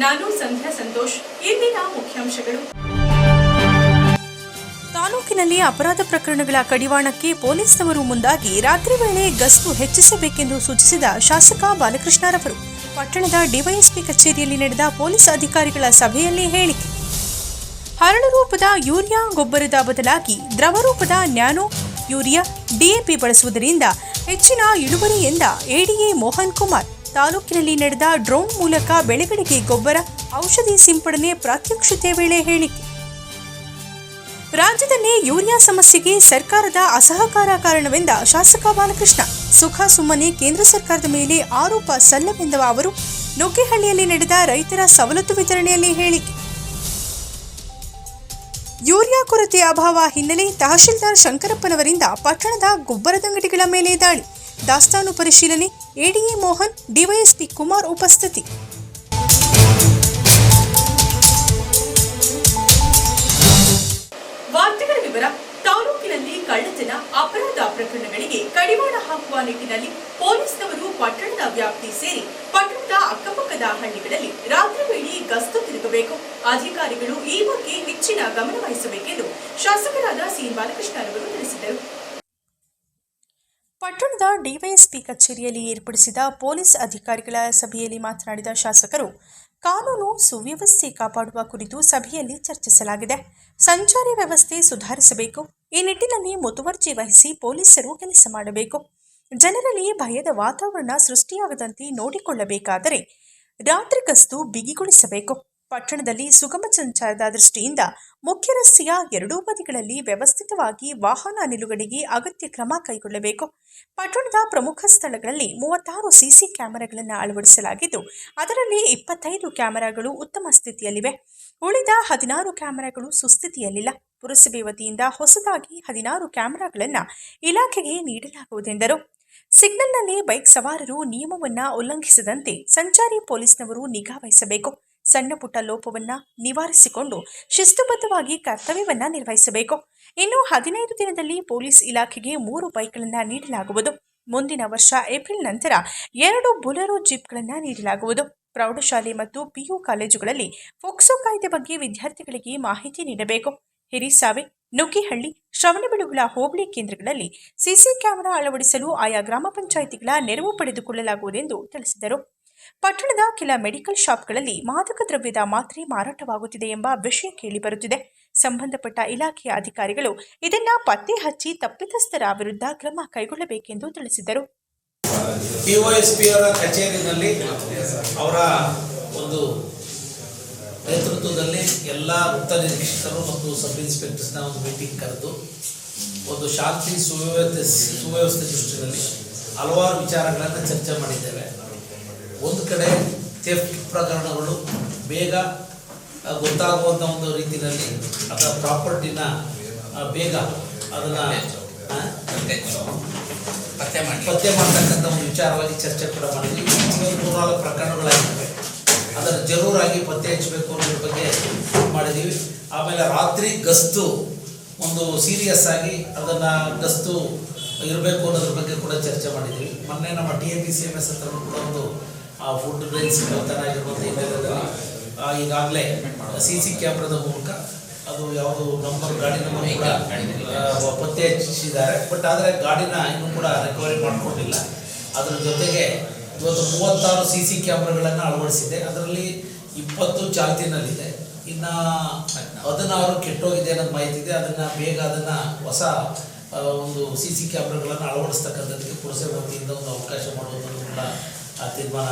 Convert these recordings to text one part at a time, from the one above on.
ನಾನು ಸಂಧ್ಯಾ ಸಂತೋಷ್. ಇಂದಿನ ಮುಖ್ಯಾಂಶಗಳು. ತಾಲೂಕಿನಲ್ಲಿ ಅಪರಾಧ ಪ್ರಕರಣಗಳ ಕಡಿವಾಣಕ್ಕೆ ಪೊಲೀಸ್ನವರು ಮುಂದಾಗಿ ರಾತ್ರಿ ವೇಳೆ ಗಸ್ತು ಹೆಚ್ಚಿಸಬೇಕೆಂದು ಸೂಚಿಸಿದ ಶಾಸಕ ಬಾಲಕೃಷ್ಣರವರು, ಪಟ್ಟಣದ ಡಿವೈಎಸ್ಪಿ ಕಚೇರಿಯಲ್ಲಿ ನಡೆದ ಪೊಲೀಸ್ ಅಧಿಕಾರಿಗಳ ಸಭೆಯಲ್ಲಿ ಹೇಳಿಕೆ. ಹರಳು ರೂಪದ ಯೂರಿಯಾ ಗೊಬ್ಬರದ ಬದಲಾಗಿ ದ್ರವ ರೂಪದ ನ್ಯಾನೋ ಯೂರಿಯಾ ಡಿಎಪಿ ಬಳಸುವುದರಿಂದ ಹೆಚ್ಚಿನ ಇಳುವರಿ ಎಂದ ಎಡಿಎ ಮೋಹನ್ ಕುಮಾರ್ ತಾಲೂಕಿನಲ್ಲಿ ನಡೆದ ಡ್ರೋನ್ ಮೂಲಕ ಬೆಳೆಗಳಿಗೆ ಗೊಬ್ಬರ, ಔಷಧಿ ಸಿಂಪಡಣೆ ಪ್ರಾತ್ಯಕ್ಷತೆ ವೇಳೆ ಹೇಳಿಕೆ. ರಾಜ್ಯದಲ್ಲಿ ಯೂರಿಯಾ ಸಮಸ್ಯೆಗೆ ಸರ್ಕಾರದ ಅಸಹಕಾರ ಕಾರಣವೆಂದ ಶಾಸಕ ಬಾಲಕೃಷ್ಣ, ಸುಖ ಸುಮ್ಮನೆ ಕೇಂದ್ರ ಸರ್ಕಾರದ ಮೇಲೆ ಆರೋಪ ಸಲ್ಲವೆಂದವ ಅವರು ನುಗ್ಗೇಹಳ್ಳಿಯಲ್ಲಿ ನಡೆದ ರೈತರ ಸವಲತ್ತು ವಿತರಣೆಯಲ್ಲಿ ಹೇಳಿಕೆ. ಯೂರಿಯಾ ಕೊರತೆ ಅಭಾವ ಹಿನ್ನೆಲೆ ತಹಶೀಲ್ದಾರ್ ಶಂಕರಪ್ಪನವರಿಂದ ಪಟ್ಟಣದ ಗೊಬ್ಬರದಂಗಡಿಗಳ ಮೇಲೆ ದಾಳಿ. ದಾಸ್ತಾನು ಪರಿಶೀಲನೆ, ಎಡಿಎ ಮೋಹನ್, ಡಿವೈಎಸ್ಪಿ ಕುಮಾರ್ ಉಪಸ್ಥಿತಿ. ವಾರ್ತೆಗಳ ವಿವರ, ತಾಲೂಕಿನಲ್ಲಿ ಕಳ್ಳತನ, ಅಪರಾಧ ಪ್ರಕರಣಗಳಿಗೆ ಕಡಿವಾಣ ಹಾಕುವ ನಿಟ್ಟಿನಲ್ಲಿ ಪೊಲೀಸ್ನವರು ಪಟ್ಟಣದ ವ್ಯಾಪ್ತಿ ಸೇರಿ ಪಟ್ಟಣದ ಅಕ್ಕಪಕ್ಕದ ಹಳ್ಳಿಗಳಲ್ಲಿ ರಾತ್ರಿ ವೇಳೆ ಗಸ್ತು ತಿರುಗಬೇಕು. ಅಧಿಕಾರಿಗಳು ಈ ಬಗ್ಗೆ ಹೆಚ್ಚಿನ ಗಮನ ವಹಿಸಬೇಕೆಂದು ಶಾಸಕರಾದ ಸಿ. ಬಾಲಕೃಷ್ಣರವರು ತಿಳಿಸಿದರು. ಪಟ್ಟಣದ ಡಿವೈಎಸ್ಪಿ ಕಚೇರಿಯಲ್ಲಿ ಏರ್ಪಡಿಸಿದ ಪೊಲೀಸ್ ಅಧಿಕಾರಿಗಳ ಸಭೆಯಲ್ಲಿ ಮಾತನಾಡಿದ ಶಾಸಕರು, ಕಾನೂನು ಸುವ್ಯವಸ್ಥೆ ಕಾಪಾಡುವ ಕುರಿತು ಸಭೆಯಲ್ಲಿ ಚರ್ಚಿಸಲಾಗಿದೆ. ಸಂಚಾರಿ ವ್ಯವಸ್ಥೆ ಸುಧಾರಿಸಬೇಕು. ಈ ನಿಟ್ಟಿನಲ್ಲಿ ಮುತುವರ್ಜಿ ವಹಿಸಿ ಪೊಲೀಸರು ಕೆಲಸ ಮಾಡಬೇಕು. ಜನರಲ್ಲಿ ಭಯದ ವಾತಾವರಣ ಸೃಷ್ಟಿಯಾಗದಂತೆ ನೋಡಿಕೊಳ್ಳಬೇಕಾದರೆ ರಾತ್ರಿ ಗಸ್ತು ಬಿಗಿಗೊಳಿಸಬೇಕು. ಪಟ್ಟಣದಲ್ಲಿ ಸುಗಮ ಸಂಚಾರದ ದೃಷ್ಟಿಯಿಂದ ಮುಖ್ಯ ರಸ್ತೆಯ ಎರಡೂ ಬದಿಗಳಲ್ಲಿ ವ್ಯವಸ್ಥಿತವಾಗಿ ವಾಹನ ನಿಲುಗಡೆಗೆ ಅಗತ್ಯ ಕ್ರಮ ಕೈಗೊಳ್ಳಬೇಕು. ಪಟ್ಟಣದ ಪ್ರಮುಖ ಸ್ಥಳಗಳಲ್ಲಿ ಮೂವತ್ತಾರು ಸಿಸಿ ಕ್ಯಾಮೆರಾಗಳನ್ನು ಅಳವಡಿಸಲಾಗಿದ್ದು, ಅದರಲ್ಲಿ ಇಪ್ಪತ್ತೈದು ಕ್ಯಾಮೆರಾಗಳು ಉತ್ತಮ ಸ್ಥಿತಿಯಲ್ಲಿವೆ. ಉಳಿದ ಹದಿನಾರು ಕ್ಯಾಮೆರಾಗಳು ಸುಸ್ಥಿತಿಯಲ್ಲಿಲ್ಲ. ಪುರಸಭೆ ವತಿಯಿಂದ ಹೊಸದಾಗಿ ಹದಿನಾರು ಕ್ಯಾಮೆರಾಗಳನ್ನು ಇಲಾಖೆಗೆ ನೀಡಲಾಗುವುದೆಂದರು. ಸಿಗ್ನಲ್ನಲ್ಲಿ ಬೈಕ್ ಸವಾರರು ನಿಯಮವನ್ನು ಉಲ್ಲಂಘಿಸದಂತೆ ಸಂಚಾರಿ ಪೊಲೀಸ್ನವರು ನಿಗಾ ವಹಿಸಬೇಕು. ಸಣ್ಣ ಪುಟ್ಟ ಲೋಪವನ್ನು ನಿವಾರಿಸಿಕೊಂಡು ಶಿಸ್ತುಬದ್ಧವಾಗಿ ಕರ್ತವ್ಯವನ್ನು ನಿರ್ವಹಿಸಬೇಕು. ಇನ್ನು ಹದಿನೈದು ದಿನದಲ್ಲಿ ಪೊಲೀಸ್ ಇಲಾಖೆಗೆ ಮೂರು ಬೈಕ್ಗಳನ್ನು ನೀಡಲಾಗುವುದು. ಮುಂದಿನ ವರ್ಷ ಏಪ್ರಿಲ್ ನಂತರ ಎರಡು ಬುಲೆರೋ ಜೀಪ್ಗಳನ್ನು ನೀಡಲಾಗುವುದು. ಪ್ರೌಢಶಾಲೆ ಮತ್ತು ಪಿಯು ಕಾಲೇಜುಗಳಲ್ಲಿ ಫೋಕ್ಸೋ ಕಾಯ್ದೆ ಬಗ್ಗೆ ವಿದ್ಯಾರ್ಥಿಗಳಿಗೆ ಮಾಹಿತಿ ನೀಡಬೇಕು. ಹಿರಿಸಾವೆ ನುಗ್ಗಿಹಳ್ಳಿ, ಶ್ರವಣಬೆಳಗುಳ ಹೋಬಳಿ ಕೇಂದ್ರಗಳಲ್ಲಿ ಸಿಸಿ ಕ್ಯಾಮೆರಾ ಅಳವಡಿಸಲು ಆಯಾ ಗ್ರಾಮ ಪಂಚಾಯಿತಿಗಳ ನೆರವು ಪಡೆದುಕೊಳ್ಳಲಾಗುವುದೆಂದು ತಿಳಿಸಿದರು. ಪಟ್ಟಣದ ಕೆಲ ಮೆಡಿಕಲ್ ಶಾಪ್ಗಳಲ್ಲಿ ಮಾದಕ ದ್ರವ್ಯದ ಮಾತ್ರೆ ಮಾರಾಟವಾಗುತ್ತಿದೆ ಎಂಬ ವಿಷಯ ಕೇಳಿಬರುತ್ತಿದೆ. ಸಂಬಂಧಪಟ್ಟ ಇಲಾಖೆಯ ಅಧಿಕಾರಿಗಳು ಇದನ್ನ ಪತ್ತೆ ಹಚ್ಚಿ ತಪ್ಪಿತಸ್ಥರ ವಿರುದ್ಧ ಕ್ರಮ ಕೈಗೊಳ್ಳಬೇಕೆಂದು ತಿಳಿಸಿದರು. ಕಚೇರಿನಲ್ಲಿ ಅವರ ಒಂದು ನೇತೃತ್ವದಲ್ಲಿ ಎಲ್ಲ ವೃತ್ತ ನಿರೀಕ್ಷಕರು ಮತ್ತು ಸಬ್ ಇನ್ಸ್ಪೆಕ್ಟರ್ಸ್ನ ಒಂದು ಮೀಟಿಂಗ್ ಕರೆದು ಒಂದು ಶಾಂತಿ ಸುವ್ಯವಸ್ಥೆ ಸುವ್ಯವಸ್ಥೆ ದೃಷ್ಟಿಯಲ್ಲಿ ಹಲವಾರು ವಿಚಾರಗಳನ್ನು ಚರ್ಚೆ ಮಾಡಿದ್ದೇವೆ. ಒಂದು ಕಡೆ ಥೆಫ್ಟ್ ಪ್ರಕರಣಗಳು ಬೇಗ ಗೊತ್ತಾಗುವಂಥ ಒಂದು ರೀತಿಯಲ್ಲಿ ಅದರ ಪ್ರಾಪರ್ಟಿನ ಬೇಗ ಅದನ್ನು ಪತ್ತೆ ಮಾಡಿ. ಪತ್ತೆ ಮಾಡ್ತಕ್ಕಂಥ ಒಂದು ವಿಚಾರವಾಗಿ ಚರ್ಚೆ ಕೂಡ ಮಾಡಿದ್ವಿ. ಮೂರ್ನಾಲ್ಕು ಪ್ರಕರಣಗಳಾಗಿವೆ. ಅದರ ಜರೂರಾಗಿ ಪತ್ತೆ ಹಚ್ಚಬೇಕು ಅನ್ನೋದ್ರ ಬಗ್ಗೆ ಮಾಡಿದ್ದೀವಿ. ಆಮೇಲೆ ರಾತ್ರಿ ಗಸ್ತು ಒಂದು ಸೀರಿಯಸ್ ಆಗಿ ಅದನ್ನು ಗಸ್ತು ಇರಬೇಕು ಅನ್ನೋದ್ರ ಬಗ್ಗೆ ಕೂಡ ಚರ್ಚೆ ಮಾಡಿದ್ದೀವಿ. ಮೊನ್ನೆ ನಮ್ಮ T A P C M S ಹತ್ರ ಕೂಡ ಒಂದು ಫುಡ್ ಡ್ರಿಂಕ್ಸ್ ಕಳ್ತನ ಆಗಿರುವಂಥ ಹಿನ್ನೆಲೆಯಲ್ಲಿ ಈಗಾಗಲೇ ಸಿ ಸಿ ಕ್ಯಾಮ್ರಾದ ಮೂಲಕ ಅದು ಯಾವುದು ನಂಬರ್ ಗಾಡಿ ನಂಬರ್ ಈಗ ಪತ್ತೆ ಹಚ್ಚಿದ್ದಾರೆ. ಬಟ್ ಆದರೆ ಗಾಡಿನ ಇನ್ನೂ ಕೂಡ ರಿಕವರಿ ಮಾಡಿಕೊಂಡಿಲ್ಲ. ಅದರ ಜೊತೆಗೆ ಇವತ್ತು ಮೂವತ್ತಾರು ಸಿ ಸಿ ಕ್ಯಾಮ್ರಾಗಳನ್ನು ಅಳವಡಿಸಿದೆ ಅದರಲ್ಲಿ ಇಪ್ಪತ್ತು ಚಾಲ್ತಿನಲ್ಲಿದೆ. ಇನ್ನು ಹದಿನಾರು ಕೆಟ್ಟೋಗಿದೆ ಅನ್ನೋದು ಮಾಹಿತಿ ಇದೆ. ಅದನ್ನು ಬೇಗ ಅದನ್ನು ಹೊಸ ಒಂದು ಸಿ ಸಿ ಕ್ಯಾಮ್ರಾಗಳನ್ನು ಅಳವಡಿಸ್ತಕ್ಕಂಥದ್ದಕ್ಕೆ ಪುರಸಭೆ ವತಿಯಿಂದ ಒಂದು ಅವಕಾಶ ಮಾಡುವುದನ್ನು ಕೂಡ ತೀರ್ಮಾನ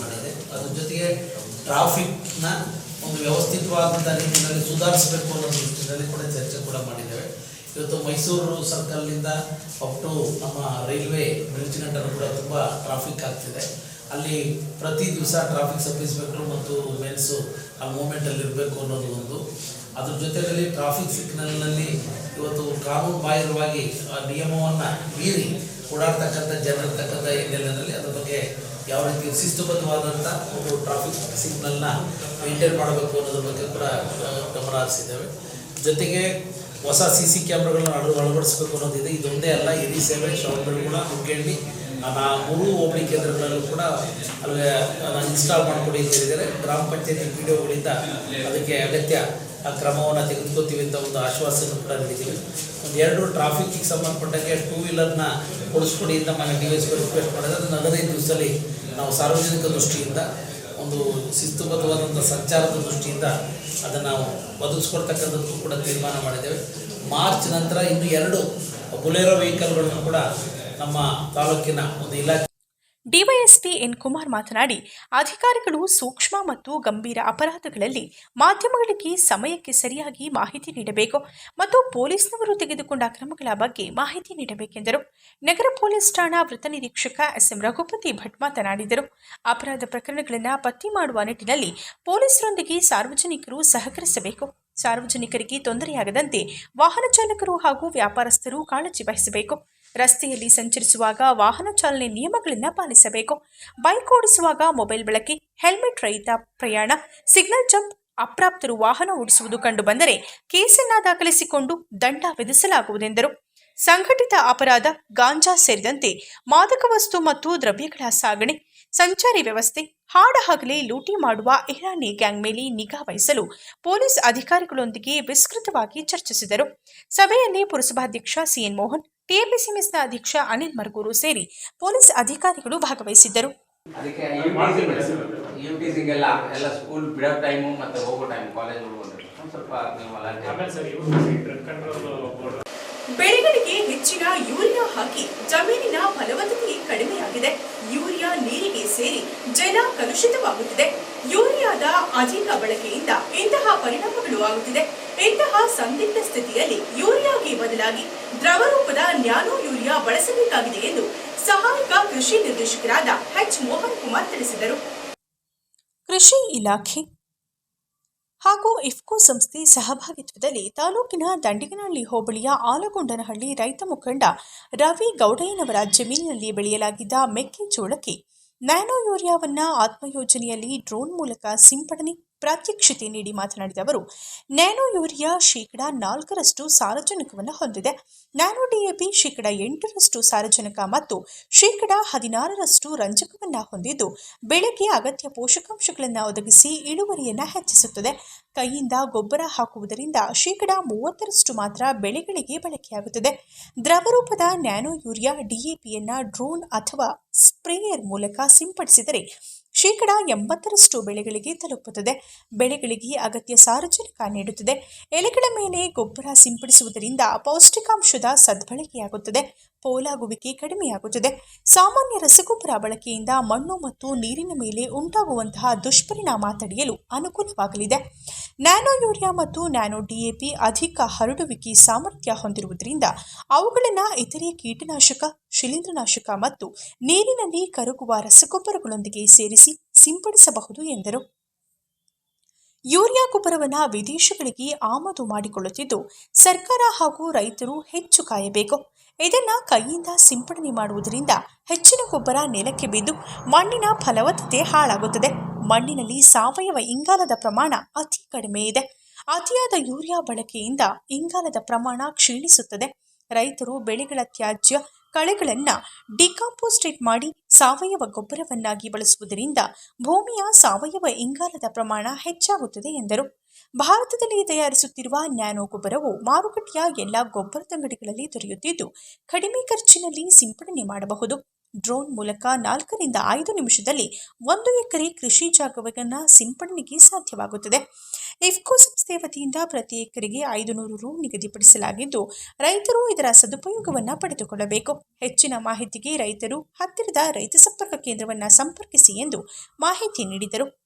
ಮಾಡಿದೆ. ಅದ್ರ ಜೊತೆಗೆ ಟ್ರಾಫಿಕ್ನ ಒಂದು ವ್ಯವಸ್ಥಿತವಾದಂಥ ರೀತಿಯಲ್ಲಿ ಸುಧಾರಿಸಬೇಕು ಅನ್ನೋ ದೃಷ್ಟಿಯಲ್ಲಿ ಕೂಡ ಚರ್ಚೆ ಕೂಡ ಮಾಡಿದ್ದೇವೆ. ಇವತ್ತು ಮೈಸೂರು ಸರ್ಕಲ್ನಿಂದ ಅಪ್ ಟು ನಮ್ಮ ರೈಲ್ವೆ ಗಂಟನೂ ಕೂಡ ತುಂಬ ಟ್ರಾಫಿಕ್ ಆಗ್ತಿದೆ. ಅಲ್ಲಿ ಪ್ರತಿ ದಿವಸ ಟ್ರಾಫಿಕ್ ಸಬ್ ಇನ್ಸ್ಪೆಕ್ಟ್ರು ಮತ್ತು ಮೆನ್ಸು ಆ ಮೂಮೆಂಟಲ್ಲಿ ಇರಬೇಕು ಅನ್ನೋದು ಒಂದು. ಅದ್ರ ಜೊತೆಯಲ್ಲಿ ಟ್ರಾಫಿಕ್ ಸಿಗ್ನಲ್ನಲ್ಲಿ ಇವತ್ತು ಕಾನೂನು ಬಾಹಿರವಾಗಿ ನಿಯಮವನ್ನು ಮೀರಿ ಓಡಾಡ್ತಕ್ಕಂಥ ಜನರಿರ್ತಕ್ಕಂಥ ಹಿನ್ನೆಲೆಯಲ್ಲಿ ಅದ್ರ ಬಗ್ಗೆ ಯಾವ ರೀತಿ ಶಿಸ್ತುಬದ್ಧವಾದಂಥ ಒಂದು ಟ್ರಾಫಿಕ್ ಸಿಗ್ನಲ್ನ ಮೇಂಟೈನ್ ಮಾಡಬೇಕು ಅನ್ನೋದ್ರ ಬಗ್ಗೆ ಕೂಡ ಗಮನ ಹರಿಸಿದ್ದೇವೆ. ಜೊತೆಗೆ ಹೊಸ ಸಿ ಸಿ ಕ್ಯಾಮ್ರಾಗಳನ್ನ ಅಳ ಅಳವಡಿಸ್ಬೇಕು ಅನ್ನೋದಿದೆ ಇದೊಂದೇ ಅಲ್ಲ, ಹಿರಿ ಸೇವೆ ಕೂಡ ಮುಗ್ಗೇಳಿ ಆ ಮೂರು ಹೋಬಳಿ ಕೇಂದ್ರಗಳಲ್ಲೂ ಕೂಡ ಅಲ್ಲಿ ಇನ್ಸ್ಟಾಲ್ ಮಾಡಿಕೊಡಿ ಅಂತ ಹೇಳಿದರೆ ಗ್ರಾಮ ಪಂಚಾಯತಿ ಪಿ ಡಿ ಅದಕ್ಕೆ ಅಗತ್ಯ ಆ ಕ್ರಮವನ್ನು ತೆಗೆದುಕೊತೀವಿ ಅಂತ ಒಂದು ಆಶ್ವಾಸನೆ ಕೂಡ ನೀಡಿದ್ದೀವಿ. ಒಂದು ಎರಡು ಟ್ರಾಫಿಕ್ಗೆ ಸಂಬಂಧಪಟ್ಟಂಗೆ ಟೂ ವೀಲರ್ನ ಕೊಡಿಸ್ಕೊಡಿ ಅಂತ ಮನೆ ಡಿ ವೈಸ್ಗೆ ರಿಕ್ವೆಸ್ಟ್ ಮಾಡಿದ್ರೆ ಅದನ್ನು ದಿವಸದಲ್ಲಿ ನಾವು ಸಾರ್ವಜನಿಕ ದೃಷ್ಟಿಯಿಂದ, ಒಂದು ಶಿಸ್ತುಬದ್ಧವಾದಂಥ ಸಂಚಾರದ ದೃಷ್ಟಿಯಿಂದ ಅದನ್ನು ನಾವು ಒದಗಿಸ್ಕೊಡ್ತಕ್ಕಂಥದ್ದು ಕೂಡ ತೀರ್ಮಾನ ಮಾಡಿದ್ದೇವೆ. ಮಾರ್ಚ್ ನಂತರ ಇನ್ನು ಎರಡು ಬುಲೆರೋ ವೆಹಿಕಲ್ಗಳನ್ನು ಕೂಡ ನಮ್ಮ ತಾಲೂಕಿನ ಒಂದು ಇಲಾಖೆ ಡಿವೈಎಸ್ಪಿ ಎನ್ ಕುಮಾರ್ ಮಾತನಾಡಿ, ಅಧಿಕಾರಿಗಳು ಸೂಕ್ಷ್ಮ ಮತ್ತು ಗಂಭೀರ ಅಪರಾಧಗಳಲ್ಲಿ ಮಾಧ್ಯಮಗಳಿಗೆ ಸಮಯಕ್ಕೆ ಸರಿಯಾಗಿ ಮಾಹಿತಿ ನೀಡಬೇಕು ಮತ್ತು ಪೊಲೀಸ್ನವರು ತೆಗೆದುಕೊಂಡ ಕ್ರಮಗಳ ಬಗ್ಗೆ ಮಾಹಿತಿ ನೀಡಬೇಕೆಂದರು. ನಗರ ಪೊಲೀಸ್ ಠಾಣಾ ವೃತ್ತ ನಿರೀಕ್ಷಕ ಎಸ್ಎಂ ರಘುಪತಿ ಭಟ್ ಮಾತನಾಡಿದರು. ಅಪರಾಧ ಪ್ರಕರಣಗಳನ್ನು ಪತ್ತೆ ಮಾಡುವ ನಿಟ್ಟಿನಲ್ಲಿ ಪೊಲೀಸರೊಂದಿಗೆ ಸಾರ್ವಜನಿಕರು ಸಹಕರಿಸಬೇಕು. ಸಾರ್ವಜನಿಕರಿಗೆ ತೊಂದರೆಯಾಗದಂತೆ ವಾಹನ ಚಾಲಕರು ಹಾಗೂ ವ್ಯಾಪಾರಸ್ಥರು ಕಾಳಜಿ ವಹಿಸಬೇಕು. ರಸ್ತೆಯಲ್ಲಿ ಸಂಚರಿಸುವಾಗ ವಾಹನ ಚಾಲನೆ ನಿಯಮಗಳನ್ನು ಪಾಲಿಸಬೇಕು. ಬೈಕ್ ಓಡಿಸುವಾಗ ಮೊಬೈಲ್ ಬಳಕೆ, ಹೆಲ್ಮೆಟ್ ರಹಿತ ಪ್ರಯಾಣ, ಸಿಗ್ನಲ್ ಜಂಪ್, ಅಪ್ರಾಪ್ತರು ವಾಹನ ಓಡಿಸುವುದು ಕಂಡುಬಂದರೆ ಕೇಸನ್ನ ದಾಖಲಿಸಿಕೊಂಡು ದಂಡ ವಿಧಿಸಲಾಗುವುದೆಂದರು. ಸಂಘಟಿತ ಅಪರಾಧ, ಗಾಂಜಾ ಸೇರಿದಂತೆ ಮಾದಕ ವಸ್ತು ಮತ್ತು ದ್ರವ್ಯಗಳ ಸಾಗಣೆ, ಸಂಚಾರಿ ವ್ಯವಸ್ಥೆ ಹಾಡಹಗಲೇ ಲೂಟಿ ಮಾಡುವ ಇರಾನಿ ಗ್ಯಾಂಗ್ ಮೇಲೆ ನಿಗಾ ವಹಿಸಲು ಪೊಲೀಸ್ ಅಧಿಕಾರಿಗಳೊಂದಿಗೆ ವಿಸ್ತೃತವಾಗಿ ಚರ್ಚಿಸಿದರು. ಸಭೆಯಲ್ಲಿ ಪುರಸಭಾಧ್ಯಕ್ಷ ಸಿಎನ್ ಮೋಹನ್ ಟಿಎಪಿಸಿಎಂಎಸ್ನ ಅಧ್ಯಕ್ಷ ಅನಿಲ್ ಮರ್ಗೂರು ಸೇರಿ ಪೊಲೀಸ್ ಅಧಿಕಾರಿಗಳು ಭಾಗವಹಿಸಿದ್ದರು. ಅದಕ್ಕೆ ಯು ಟಿ ಸಿಗೆಲ್ಲ ಎಲ್ಲ ಸ್ಕೂಲ್ ಬಿಡೋ ಟೈಮು ಮತ್ತೆ ಹೋಗೋ ಟೈಮ್ ಕಾಲೇಜ್ ಹೋಗೋದು ಒಂದ್ ಸ್ವಲ್ಪ ನೀವು ಸರ್ ಇವು ಡ್ರಗ್ ಕಂಟ್ರೋಲ್ ಬೋರ್ಡ್ ಬೆಳೆಗಳಿಗೆ ಹೆಚ್ಚಿನ ಯೂರಿಯಾ ಹಾಕಿ ಜಮೀನಿನ ಫಲವತ್ತತೆ ಕಡಿಮೆಯಾಗಿದೆ. ಯೂರಿಯಾ ನೀರಿಗೆ ಸೇರಿ ಜಲ ಕಲುಷಿತವಾಗುತ್ತಿದೆ. ಯೂರಿಯಾದ ಅಧಿಕ ಬಳಕೆಯಿಂದ ಇಂತಹ ಪರಿಣಾಮಗಳು ಆಗುತ್ತಿದೆ. ಇಂತಹ ಸಂದಿಗ್ಧ ಸ್ಥಿತಿಯಲ್ಲಿ ಯೂರಿಯಾಗೆ ಬದಲಾಗಿ ದ್ರವ ರೂಪದ ನ್ಯಾನೋ ಯೂರಿಯಾ ಬಳಸಬೇಕಾಗಿದೆ ಎಂದು ಸಹಾಯಕ ಕೃಷಿ ನಿರ್ದೇಶಕರಾದ ಎಚ್ ಮೋಹನ್ ಕುಮಾರ್ ತಿಳಿಸಿದರು. ಕೃಷಿ ಇಲಾಖೆ ಹಾಗೂ ಇಫ್ಕೋ ಸಂಸ್ಥೆ ಸಹಭಾಗಿತ್ವದಲ್ಲಿ ತಾಲೂಕಿನ ದಂಡಿಗನಹಳ್ಳಿ ಹೋಬಳಿಯ ಆಲಗೊಂಡನಹಳ್ಳಿ ರೈತ ಮುಖಂಡ ರವಿ ಗೌಡಯ್ಯನವರ ಜಮೀನಿನಲ್ಲಿ ಬೆಳೆಯಲಾಗಿದ್ದ ಮೆಕ್ಕೆಜೋಳಕ್ಕೆ ನ್ಯಾನೋ ಯೂರಿಯಾವನ್ನ ಆತ್ಮಯೋಜನೆಯಲ್ಲಿ ಡ್ರೋನ್ ಮೂಲಕ ಸಿಂಪಡಣೆ ಪ್ರಾತ್ಯಕ್ಷಿತೆ ನೀಡಿ ಮಾತನಾಡಿದ ಅವರು, ನ್ಯಾನೋ ಯೂರಿಯಾ ಶೇಕಡ ನಾಲ್ಕರಷ್ಟು ಸಾರಜನಕವನ್ನು ಹೊಂದಿದೆ. ನ್ಯಾನೋ ಡಿಎಪಿ ಶೇಕಡ ಎಂಟರಷ್ಟು ಸಾರಜನಕ ಮತ್ತು ಶೇಕಡ ಹದಿನಾರರಷ್ಟು ರಂಜಕವನ್ನು ಹೊಂದಿದ್ದು, ಬೆಳೆಗೆ ಅಗತ್ಯ ಪೋಷಕಾಂಶಗಳನ್ನು ಒದಗಿಸಿ ಇಳುವರಿಯನ್ನು ಹೆಚ್ಚಿಸುತ್ತದೆ. ಕೈಯಿಂದ ಗೊಬ್ಬರ ಹಾಕುವುದರಿಂದ ಶೇಕಡ ಮೂವತ್ತರಷ್ಟು ಮಾತ್ರ ಬೆಳೆಗಳಿಗೆ ಬಳಕೆಯಾಗುತ್ತದೆ. ದ್ರವರೂಪದ ನ್ಯಾನೋ ಯೂರಿಯಾ ಡಿಎಪಿಯನ್ನು ಡ್ರೋನ್ ಅಥವಾ ಸ್ಪ್ರೇಯರ್ ಮೂಲಕ ಸಿಂಪಡಿಸಿದರೆ ಶೇಕಡ ಎಂಬತ್ತರಷ್ಟು ಬೆಳೆಗಳಿಗೆ ತಲುಪುತ್ತದೆ. ಬೆಳೆಗಳಿಗೆ ಅಗತ್ಯ ಸಾರಜನಕ ನೀಡುತ್ತದೆ. ಎಲೆಗಳ ಮೇಲೆ ಗೊಬ್ಬರ ಸಿಂಪಡಿಸುವುದರಿಂದ ಪೌಷ್ಟಿಕಾಂಶದ ಸದ್ಬಳಕೆಯಾಗುತ್ತದೆ. ಪೋಲಾಗುವಿಕೆ ಕಡಿಮೆಯಾಗುತ್ತದೆ. ಸಾಮಾನ್ಯ ರಸಗೊಬ್ಬರ ಬಳಕೆಯಿಂದ ಮಣ್ಣು ಮತ್ತು ನೀರಿನ ಮೇಲೆ ಉಂಟಾಗುವಂತಹ ದುಷ್ಪರಿಣಾಮ ತಡೆಯಲು ಅನುಕೂಲವಾಗಲಿದೆ. ನ್ಯಾನೋ ಯೂರಿಯಾ ಮತ್ತು ನ್ಯಾನೋ ಡಿಎಪಿ ಅಧಿಕ ಹರಡುವಿಕೆ ಸಾಮರ್ಥ್ಯ ಹೊಂದಿರುವುದರಿಂದ ಅವುಗಳನ್ನು ಇತರೆ ಕೀಟನಾಶಕ, ಶಿಲೀಂಧ್ರನಾಶಕ ಮತ್ತು ನೀರಿನಲ್ಲಿ ಕರಗುವ ರಸಗೊಬ್ಬರಗಳೊಂದಿಗೆ ಸೇರಿಸಿ ಸಿಂಪಡಿಸಬಹುದು ಎಂದರು. ಯೂರಿಯಾ ಗೊಬ್ಬರವನ್ನು ವಿದೇಶಗಳಿಗೆ ಆಮದು ಮಾಡಿಕೊಳ್ಳುತ್ತಿದ್ದು, ಸರ್ಕಾರ ಹಾಗೂ ರೈತರು ಹೆಚ್ಚು ಕಾಯಬೇಕು. ಇದನ್ನು ಕೈಯಿಂದ ಸಿಂಪಡಣೆ ಮಾಡುವುದರಿಂದ ಹೆಚ್ಚಿನ ಗೊಬ್ಬರ ನೆಲಕ್ಕೆ ಬಿದ್ದು ಮಣ್ಣಿನ ಫಲವತ್ತತೆ ಹಾಳಾಗುತ್ತದೆ. ಮಣ್ಣಿನಲ್ಲಿ ಸಾವಯವ ಇಂಗಾಲದ ಪ್ರಮಾಣ ಅತಿ ಕಡಿಮೆ ಇದೆ. ಅತಿಯಾದ ಯೂರಿಯಾ ಬಳಕೆಯಿಂದ ಇಂಗಾಲದ ಪ್ರಮಾಣ ಕ್ಷೀಣಿಸುತ್ತದೆ. ರೈತರು ಬೆಳೆಗಳ ತ್ಯಾಜ್ಯ ಕಳೆಗಳನ್ನು ಡಿಕಾಂಪೋಸ್ಟೇಟ್ ಮಾಡಿ ಸಾವಯವ ಗೊಬ್ಬರವನ್ನಾಗಿ ಬಳಸುವುದರಿಂದ ಭೂಮಿಯ ಸಾವಯವ ಇಂಗಾಲದ ಪ್ರಮಾಣ ಹೆಚ್ಚಾಗುತ್ತದೆ ಎಂದರು. ಭಾರತದಲ್ಲಿ ತಯಾರಿಸುತ್ತಿರುವ ನ್ಯಾನೋ ಗೊಬ್ಬರವು ಮಾರುಕಟ್ಟೆಯ ಎಲ್ಲ ಗೊಬ್ಬರದಂಗಡಿಗಳಲ್ಲಿ ದೊರೆಯುತ್ತಿದ್ದು, ಕಡಿಮೆ ಖರ್ಚಿನಲ್ಲಿ ಸಿಂಪಡಣೆ ಮಾಡಬಹುದು. ಡ್ರೋನ್ ಮೂಲಕ ನಾಲ್ಕರಿಂದ ಐದು ನಿಮಿಷದಲ್ಲಿ ಒಂದು ಎಕರೆ ಕೃಷಿ ಜಾಗವನ್ನು ಸಿಂಪಡಣೆಗೆ ಸಾಧ್ಯವಾಗುತ್ತದೆ. ಇಫ್ಕೋ ಸಂಸ್ಥೆ ವತಿಯಿಂದ ಪ್ರತಿ ಎಕರೆಗೆ ಐದು ನೂರು ರು ನಿಗದಿಪಡಿಸಲಾಗಿದ್ದು, ರೈತರು ಇದರ ಸದುಪಯೋಗವನ್ನು ಪಡೆದುಕೊಳ್ಳಬೇಕು. ಹೆಚ್ಚಿನ ಮಾಹಿತಿಗೆ ರೈತರು ಹತ್ತಿರದ ರೈತ ಸಂಪರ್ಕ ಕೇಂದ್ರವನ್ನು ಸಂಪರ್ಕಿಸಿ ಎಂದು ಮಾಹಿತಿ ನೀಡಿದರು.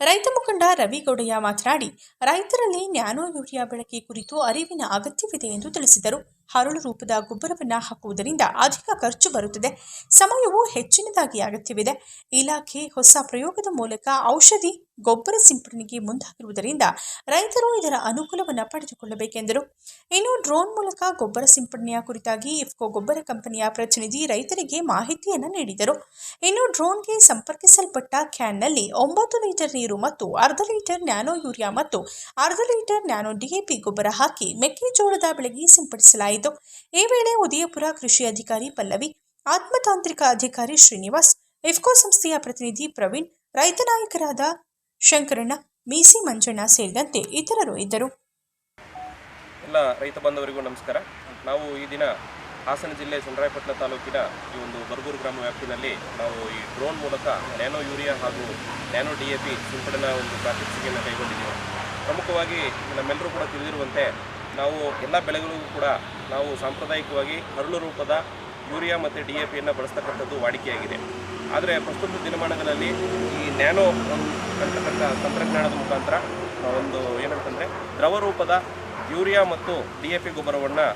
ರೈತ ಮುಖಂಡ ರವಿಗೌಡಯ್ಯ ಮಾತನಾಡಿ, ರೈತರಲ್ಲಿ ನ್ಯಾನೋ ಯೂರಿಯಾ ಬಳಕೆ ಕುರಿತು ಅರಿವಿನ ಅಗತ್ಯವಿದೆ ಎಂದು ತಿಳಿಸಿದರು. ಹರಳು ರೂಪದ ಗೊಬ್ಬರವನ್ನು ಹಾಕುವುದರಿಂದ ಅಧಿಕ ಖರ್ಚು ಬರುತ್ತದೆ. ಸಮಯವು ಹೆಚ್ಚಿನದಾಗಿ ಅಗತ್ಯವಿದೆ. ಇಲಾಖೆ ಹೊಸ ಪ್ರಯೋಗದ ಮೂಲಕ ಔಷಧಿ ಗೊಬ್ಬರ ಸಿಂಪಡಣೆಗೆ ಮುಂದಾಗಿರುವುದರಿಂದ ರೈತರು ಇದರ ಅನುಕೂಲವನ್ನು ಪಡೆದುಕೊಳ್ಳಬೇಕೆಂದರು. ಇನ್ನು ಡ್ರೋನ್ ಮೂಲಕ ಗೊಬ್ಬರ ಸಿಂಪಡಣೆಯ ಕುರಿತಾಗಿ ಇಫ್ಕೋ ಗೊಬ್ಬರ ಕಂಪನಿಯ ಪ್ರತಿನಿಧಿ ರೈತರಿಗೆ ಮಾಹಿತಿಯನ್ನು ನೀಡಿದರು. ಇನ್ನು ಡ್ರೋನ್ಗೆ ಸಂಪರ್ಕಿಸಲ್ಪಟ್ಟ ಕ್ಯಾನ್ನಲ್ಲಿ ಒಂಬತ್ತು ಲೀಟರ್ ನೀರು ಮತ್ತು ಅರ್ಧ ಲೀಟರ್ ನ್ಯಾನೋ ಯೂರಿಯಾ ಮತ್ತು ಅರ್ಧ ಲೀಟರ್ ನ್ಯಾನೋ ಡಿಎಪಿ ಗೊಬ್ಬರ ಹಾಕಿ ಮೆಕ್ಕೆಜೋಳದ ಬೆಳೆಗೆ ಸಿಂಪಡಿಸಲಾಯಿತು. ಈ ವೇಳೆ ಉದಯಪುರ ಕೃಷಿ ಅಧಿಕಾರಿ ಪಲ್ಲವಿ, ಆತ್ಮತಾಂತ್ರಿಕ ಅಧಿಕಾರಿ ಶ್ರೀನಿವಾಸ್, ಇಫ್ಕೋ ಸಂಸ್ಥೆಯ ಪ್ರತಿನಿಧಿ ಪ್ರವೀಣ್, ರೈತ ನಾಯಕರಾದ ಶಂಕರಣ್ಣ, ಮೀಸಿ ಮಂಜಣ್ಣ ಸೇರಿದಂತೆ ಇತರರು ಇದ್ದರು. ಎಲ್ಲ ರೈತ ಬಾಂಧವರಿಗೂ ನಮಸ್ಕಾರ. ನಾವು ಈ ದಿನ ಹಾಸನ ಜಿಲ್ಲೆ ಸುಂದರಾಯಪಟ್ಟಣ ತಾಲೂಕಿನ ಈ ಒಂದು ಬರಗೂರು ಗ್ರಾಮ ವ್ಯಾಪ್ತಿನಲ್ಲಿ ನಾವು ಈ ಡ್ರೋನ್ ಮೂಲಕ ನ್ಯಾನೋ ಯೂರಿಯಾ ಹಾಗೂ ನ್ಯಾನೋ ಡಿ ಎ ಪಿ ಸಿಂಪಡಣಾ ಒಂದು ಪ್ರಾತ್ಯಕ್ಷಿಕೆಯನ್ನು ಕೈಗೊಂಡಿದ್ದೇವೆ. ಪ್ರಮುಖವಾಗಿ ನಮ್ಮೆಲ್ಲರೂ ಕೂಡ ತಿಳಿದಿರುವಂತೆ ನಾವು ಎಲ್ಲ ಬೆಳೆಗಳಿಗೂ ಕೂಡ ನಾವು ಸಾಂಪ್ರದಾಯಿಕವಾಗಿ ಹರಳು ರೂಪದ ಯೂರಿಯಾ ಮತ್ತು ಡಿ ಎ ಪಿಯನ್ನು ಬಳಸ್ತಕ್ಕಂಥದ್ದು ವಾಡಿಕೆಯಾಗಿದೆ. ಆದರೆ ಪ್ರಸ್ತುತ ದಿನಮಾನಗಳಲ್ಲಿ ಈ ನ್ಯಾನೋ ಅಂತಕ್ಕಂಥ ತಂತ್ರಜ್ಞಾನದ ಮುಖಾಂತರ ಒಂದು ಏನಂತಂದರೆ ದ್ರವ ರೂಪದ ಯೂರಿಯಾ ಮತ್ತು ಡಿ ಎ ಪಿ ಗೊಬ್ಬರವನ್ನು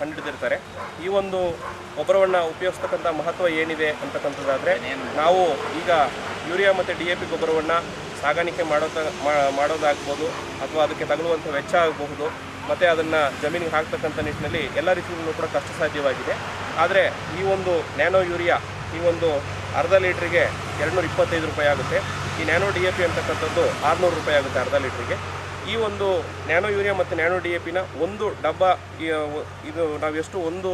ಕಂಡುಹಿಡಿದಿರ್ತಾರೆ. ಈ ಒಂದು ಗೊಬ್ಬರವನ್ನು ಉಪಯೋಗಿಸ್ತಕ್ಕಂಥ ಮಹತ್ವ ಏನಿದೆ ಅಂತಕ್ಕಂಥದ್ದಾದರೆ ನಾವು ಈಗ ಯೂರಿಯಾ ಮತ್ತು ಡಿ ಎ ಪಿ ಗೊಬ್ಬರವನ್ನು ಸಾಗಾಣಿಕೆ ಮಾಡೋದ ಮಾಡೋದಾಗ್ಬೋದು ಅಥವಾ ಅದಕ್ಕೆ ತಗಲುವಂಥ ವೆಚ್ಚ ಆಗಬಹುದು. ಮತ್ತು ಅದನ್ನು ಜಮೀನಿಗೆ ಹಾಕ್ತಕ್ಕಂಥ ನಿಟ್ಟಿನಲ್ಲಿ ಎಲ್ಲ ರೀತಿಯಲ್ಲೂ ಕೂಡ ಕಷ್ಟ ಸಾಧ್ಯವಾಗಿದೆ ಆದರೆ ಈ ಒಂದು ನ್ಯಾನೋ ಯೂರಿಯಾ, ಈ ಒಂದು ಅರ್ಧ ಲೀಟ್ರಿಗೆ ಎರಡುನೂರ ಇಪ್ಪತ್ತೈದು ರೂಪಾಯಿ ಆಗುತ್ತೆ. ಈ ನ್ಯಾನೋ ಡಿ ಎ ಪಿ ಅಂತಕ್ಕಂಥದ್ದು ಆರುನೂರು ರೂಪಾಯಿ ಆಗುತ್ತೆ ಅರ್ಧ ಲೀಟ್ರಿಗೆ. ಈ ಒಂದು ನ್ಯಾನೋ ಯೂರಿಯಾ ಮತ್ತು ನ್ಯಾನೋ ಡಿ ಎ ಪಿನ ಒಂದು ಡಬ್ಬ ಇದು ನಾವು ಎಷ್ಟು ಒಂದು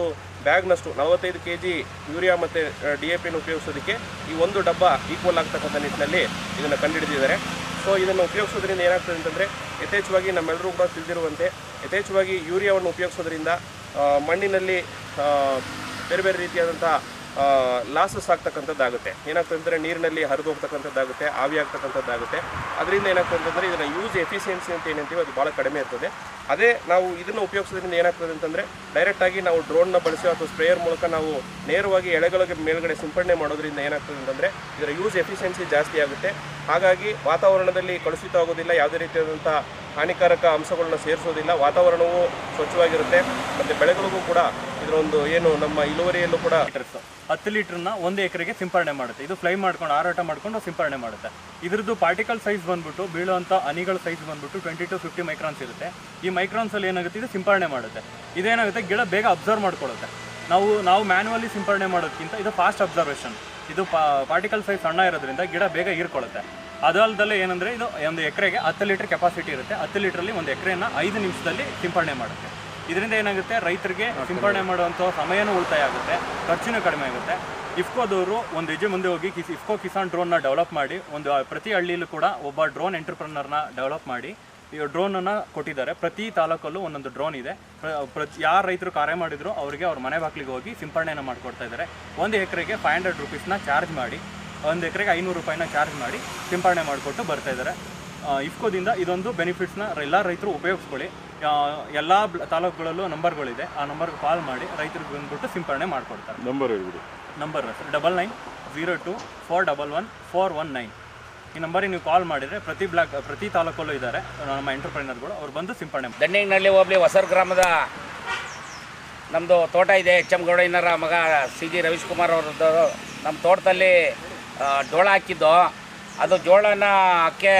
ಬ್ಯಾಗ್ನಷ್ಟು ನಲವತ್ತೈದು ಕೆ ಜಿ ಯೂರಿಯಾ ಮತ್ತು ಡಿ ಎ ಪಿನ ಉಪಯೋಗಿಸೋದಕ್ಕೆ ಈ ಒಂದು ಡಬ್ಬ ಈಕ್ವಲ್ ಆಗ್ತಕ್ಕಂಥ ನಿಟ್ಟಿನಲ್ಲಿ ಇದನ್ನು ಕಂಡುಹಿಡಿದಿದ್ದಾರೆ. ಸೊ ಇದನ್ನು ಉಪಯೋಗಿಸೋದ್ರಿಂದ ಏನಾಗ್ತದೆ ಅಂತಂದರೆ ಯಥೇಚ್ಛವಾಗಿ ನಮ್ಮೆಲ್ಲರೂ ಕೂಡ ತಿಳಿದಿರುವಂತೆ, ಯಥೇಚ್ಛವಾಗಿ ಯೂರಿಯಾವನ್ನು ಉಪಯೋಗಿಸೋದ್ರಿಂದ ಮಣ್ಣಿನಲ್ಲಿ ಬೇರೆ ಬೇರೆ ರೀತಿಯಾದಂಥ ಲಾಸಸ್ ಆಗ್ತಕ್ಕಂಥದ್ದಾಗುತ್ತೆ. ಏನಾಗ್ತದೆ ಅಂದರೆ ನೀರಿನಲ್ಲಿ ಹರಿದು ಹೋಗ್ತಕ್ಕಂಥದ್ದಾಗುತ್ತೆ, ಆವಿ ಆಗ್ತಕ್ಕಂಥದ್ದಾಗುತ್ತೆ. ಅದರಿಂದ ಏನಾಗ್ತದೆ ಅಂತಂದರೆ ಇದನ್ನು ಯೂಸ್ ಎಫಿಷಿಯನ್ಸಿ ಅಂತ ಏನಂತೀವಿ ಅದು ಭಾಳ ಕಡಿಮೆ ಇರ್ತದೆ. ಅದೇ ನಾವು ಇದನ್ನು ಉಪಯೋಗಿಸೋದ್ರಿಂದ ಏನಾಗ್ತದೆ ಅಂತಂದರೆ ಡೈರೆಕ್ಟಾಗಿ ನಾವು ಡ್ರೋನ್ನ ಬಳಸಿ ಅಥವಾ ಸ್ಪ್ರೇಯರ್ ಮೂಲಕ ನಾವು ನೇರವಾಗಿ ಎಳೆಗಳಿಗೆ ಮೇಲ್ಗಡೆ ಸಿಂಪಡಣೆ ಮಾಡೋದ್ರಿಂದ ಏನಾಗ್ತದೆ ಅಂತಂದರೆ ಇದರ ಯೂಸ್ ಎಫಿಷಿಯನ್ಸಿ ಜಾಸ್ತಿ ಆಗುತ್ತೆ. ಹಾಗಾಗಿ ವಾತಾವರಣದಲ್ಲಿ ಕಲುಷಿತ ಆಗೋದಿಲ್ಲ, ಯಾವುದೇ ರೀತಿಯಾದಂಥ ಹಾನಿಕಾರಕ ಅಂಶಗಳನ್ನ ಸೇರಿಸೋದಿಲ್ಲ. ವಾತಾವರಣವು ಸ್ವಚ್ಛವಾಗಿರುತ್ತೆ. ಮತ್ತು ಬೆಳೆಗಳಿಗೂ ಕೂಡ ಇದರ ಒಂದು ಏನು ನಮ್ಮ ಇಳುವರಿಯಲ್ಲೂ ಕೂಡ ಲೀಟರ್ಸ್ ಹತ್ತು ಲೀಟರ್ನ ಒಂದು ಎಕರೆಗೆ ಸಿಂಪರಣೆ ಮಾಡುತ್ತೆ. ಇದು ಫ್ಲೈ ಮಾಡ್ಕೊಂಡು, ಆರಾಟ ಮಾಡ್ಕೊಂಡು ಸಿಂಪರಣೆ ಮಾಡುತ್ತೆ. ಇದ್ರದ್ದು ಪಾರ್ಟಿಕಲ್ ಸೈಜ್ ಬಂದ್ಬಿಟ್ಟು ಬೀಳುವಂಥ ಹನಿಗಳ ಸೈಜ್ ಬಂದ್ಬಿಟ್ಟು ಟ್ವೆಂಟಿ ಟು ಫಿಫ್ಟಿ ಮೈಕ್ರಾನ್ಸ್ ಇರುತ್ತೆ. ಈ ಮೈಕ್ರಾನ್ಸ್ ಅಲ್ಲಿ ಏನಾಗುತ್ತೆ? ಇದು ಸಿಂಪರಣೆ ಮಾಡುತ್ತೆ. ಇದೇನಾಗುತ್ತೆ? ಗಿಡ ಬೇಗ ಅಬ್ಸರ್ವ್ ಮಾಡ್ಕೊಳ್ಳುತ್ತೆ. ನಾವು ನಾವು ಮ್ಯಾನ್ಯುವಲಿ ಸಿಂಪರಣೆ ಮಾಡೋದಕ್ಕಿಂತ ಇದು ಫಾಸ್ಟ್ ಅಬ್ಸರ್ವೇಷನ್ ಇದು ಪಾರ್ಟಿಕಲ್ ಸೈಜ್ ಸಣ್ಣ ಇರೋದ್ರಿಂದ ಗಿಡ ಬೇಗ ಹೀರ್ಕೊಳ್ಳುತ್ತೆ. ಅದಲ್ದಲ್ಲೇ ಏನಂದ್ರೆ, ಇದು ಒಂದು ಎಕರೆಗೆ ಹತ್ತು ಲೀಟರ್ ಕೆಪಾಸಿಟಿ ಇರುತ್ತೆ. ಹತ್ತು ಲೀಟ್ರಲ್ಲಿ ಒಂದು ಎಕರೆಯನ್ನು ಐದು ನಿಮಿಷದಲ್ಲಿ ಸಿಂಪರಣೆ ಮಾಡುತ್ತೆ. ಇದರಿಂದ ಏನಾಗುತ್ತೆ? ರೈತರಿಗೆ ಸಿಂಪರಣೆ ಮಾಡುವಂಥ ಸಮಯನೂ ಉಳಿತಾಯ ಆಗುತ್ತೆ. ಖರ್ಚಿನೂ ಕಡಿಮೆ ಆಗುತ್ತೆ. ಇಫ್ಕೋದವರು ಒಂದು ಹೆಜ್ಜೆ ಮುಂದೆ ಹೋಗಿ ಕಿಸ್ ಇಫ್ಕೋ ಕಿಸಾನ್ ಡ್ರೋನ್ನ ಡೆವಲಪ್ ಮಾಡಿ ಒಂದು ಪ್ರತಿ ಹಳ್ಳಿಯಲ್ಲೂ ಕೂಡ ಒಬ್ಬ ಡ್ರೋನ್ ಎಂಟರ್ಪ್ರನರ್ನ ಡೆವಲಪ್ ಮಾಡಿ ಈ ಡ್ರೋನನ್ನು ಕೊಟ್ಟಿದ್ದಾರೆ. ಪ್ರತಿ ತಾಲೂಕಲ್ಲೂ ಒಂದೊಂದು ಡ್ರೋನ್ ಇದೆ. ಪ್ರ- ಪ್ರತಿ ಯಾರು ರೈತರು ಕಾರ್ಯ ಮಾಡಿದ್ರು ಅವರಿಗೆ ಅವ್ರ ಮನೆ ಬಾಗಿಲಿಗೆ ಹೋಗಿ ಸಿಂಪರಣೆಯನ್ನು ಮಾಡಿಕೊಡ್ತಾ ಇದ್ದಾರೆ. ಒಂದು ಎಕರೆಗೆ ಫೈವ್ ಹಂಡ್ರೆಡ್ ರುಪೀಸ್ನ ಚಾರ್ಜ್ ಮಾಡಿ ಒಂದು ಎಕರೆಗೆ ಐನೂರು ರೂಪಾಯಿನ ಚಾರ್ಜ್ ಮಾಡಿ ಸಿಂಪರಣೆ ಮಾಡಿಕೊಟ್ಟು ಬರ್ತಾ ಇದ್ದಾರೆ. ಇಫ್ಕೋದಿಂದ ಇದೊಂದು ಬೆನಿಫಿಟ್ಸ್ನ ಎಲ್ಲ ರೈತರು ಉಪಯೋಗಿಸ್ಕೊಳ್ಳಿ. ಎಲ್ಲ ತಾಲೂಕುಗಳಲ್ಲೂ ನಂಬರ್ಗಳಿದೆ. ಆ ನಂಬರ್ಗೆ ಕಾಲ್ ಮಾಡಿ ರೈತರಿಗೆ ಬಂದ್ಬಿಟ್ಟು ಸಿಂಪರಣೆ ಮಾಡಿಕೊಡ್ತಾರೆ. ನಂಬರ್ ಹೇಳ್ಬಿಡಿ. Number sir double nine zero two four double one four one nine. ಈ ನಂಬರಿಗೆ ನೀವು ಕಾಲ್ ಮಾಡಿದರೆ ಪ್ರತಿ ಬ್ಲಾಕ್ ಪ್ರತಿ ತಾಲೂಕಲ್ಲೂ ಇದ್ದಾರೆ. ನಮ್ಮ ಎಂಟರ್ಪ್ರೈನರ್ಗಳು ಅವ್ರು ಬಂದು ಸಿಂಪರಣೆ ಮಾಡ್ತಾರೆ. ಹೋಗ್ಲಿ ಹೊಸರ್ ಗ್ರಾಮದ ನಮ್ಮದು ತೋಟ ಇದೆ. ಎಚ್ ಎಂ ಗೌಡಯ್ಯನರ ಮಗ ಸಿ ಜಿ ರವೀಶ್ ಕುಮಾರ್ ಅವ್ರದ್ದು. ನಮ್ಮ ತೋಟದಲ್ಲಿ ಜೋಳ ಹಾಕಿದ್ದು. ಅದು ಜೋಳನ ಹಾಕಿ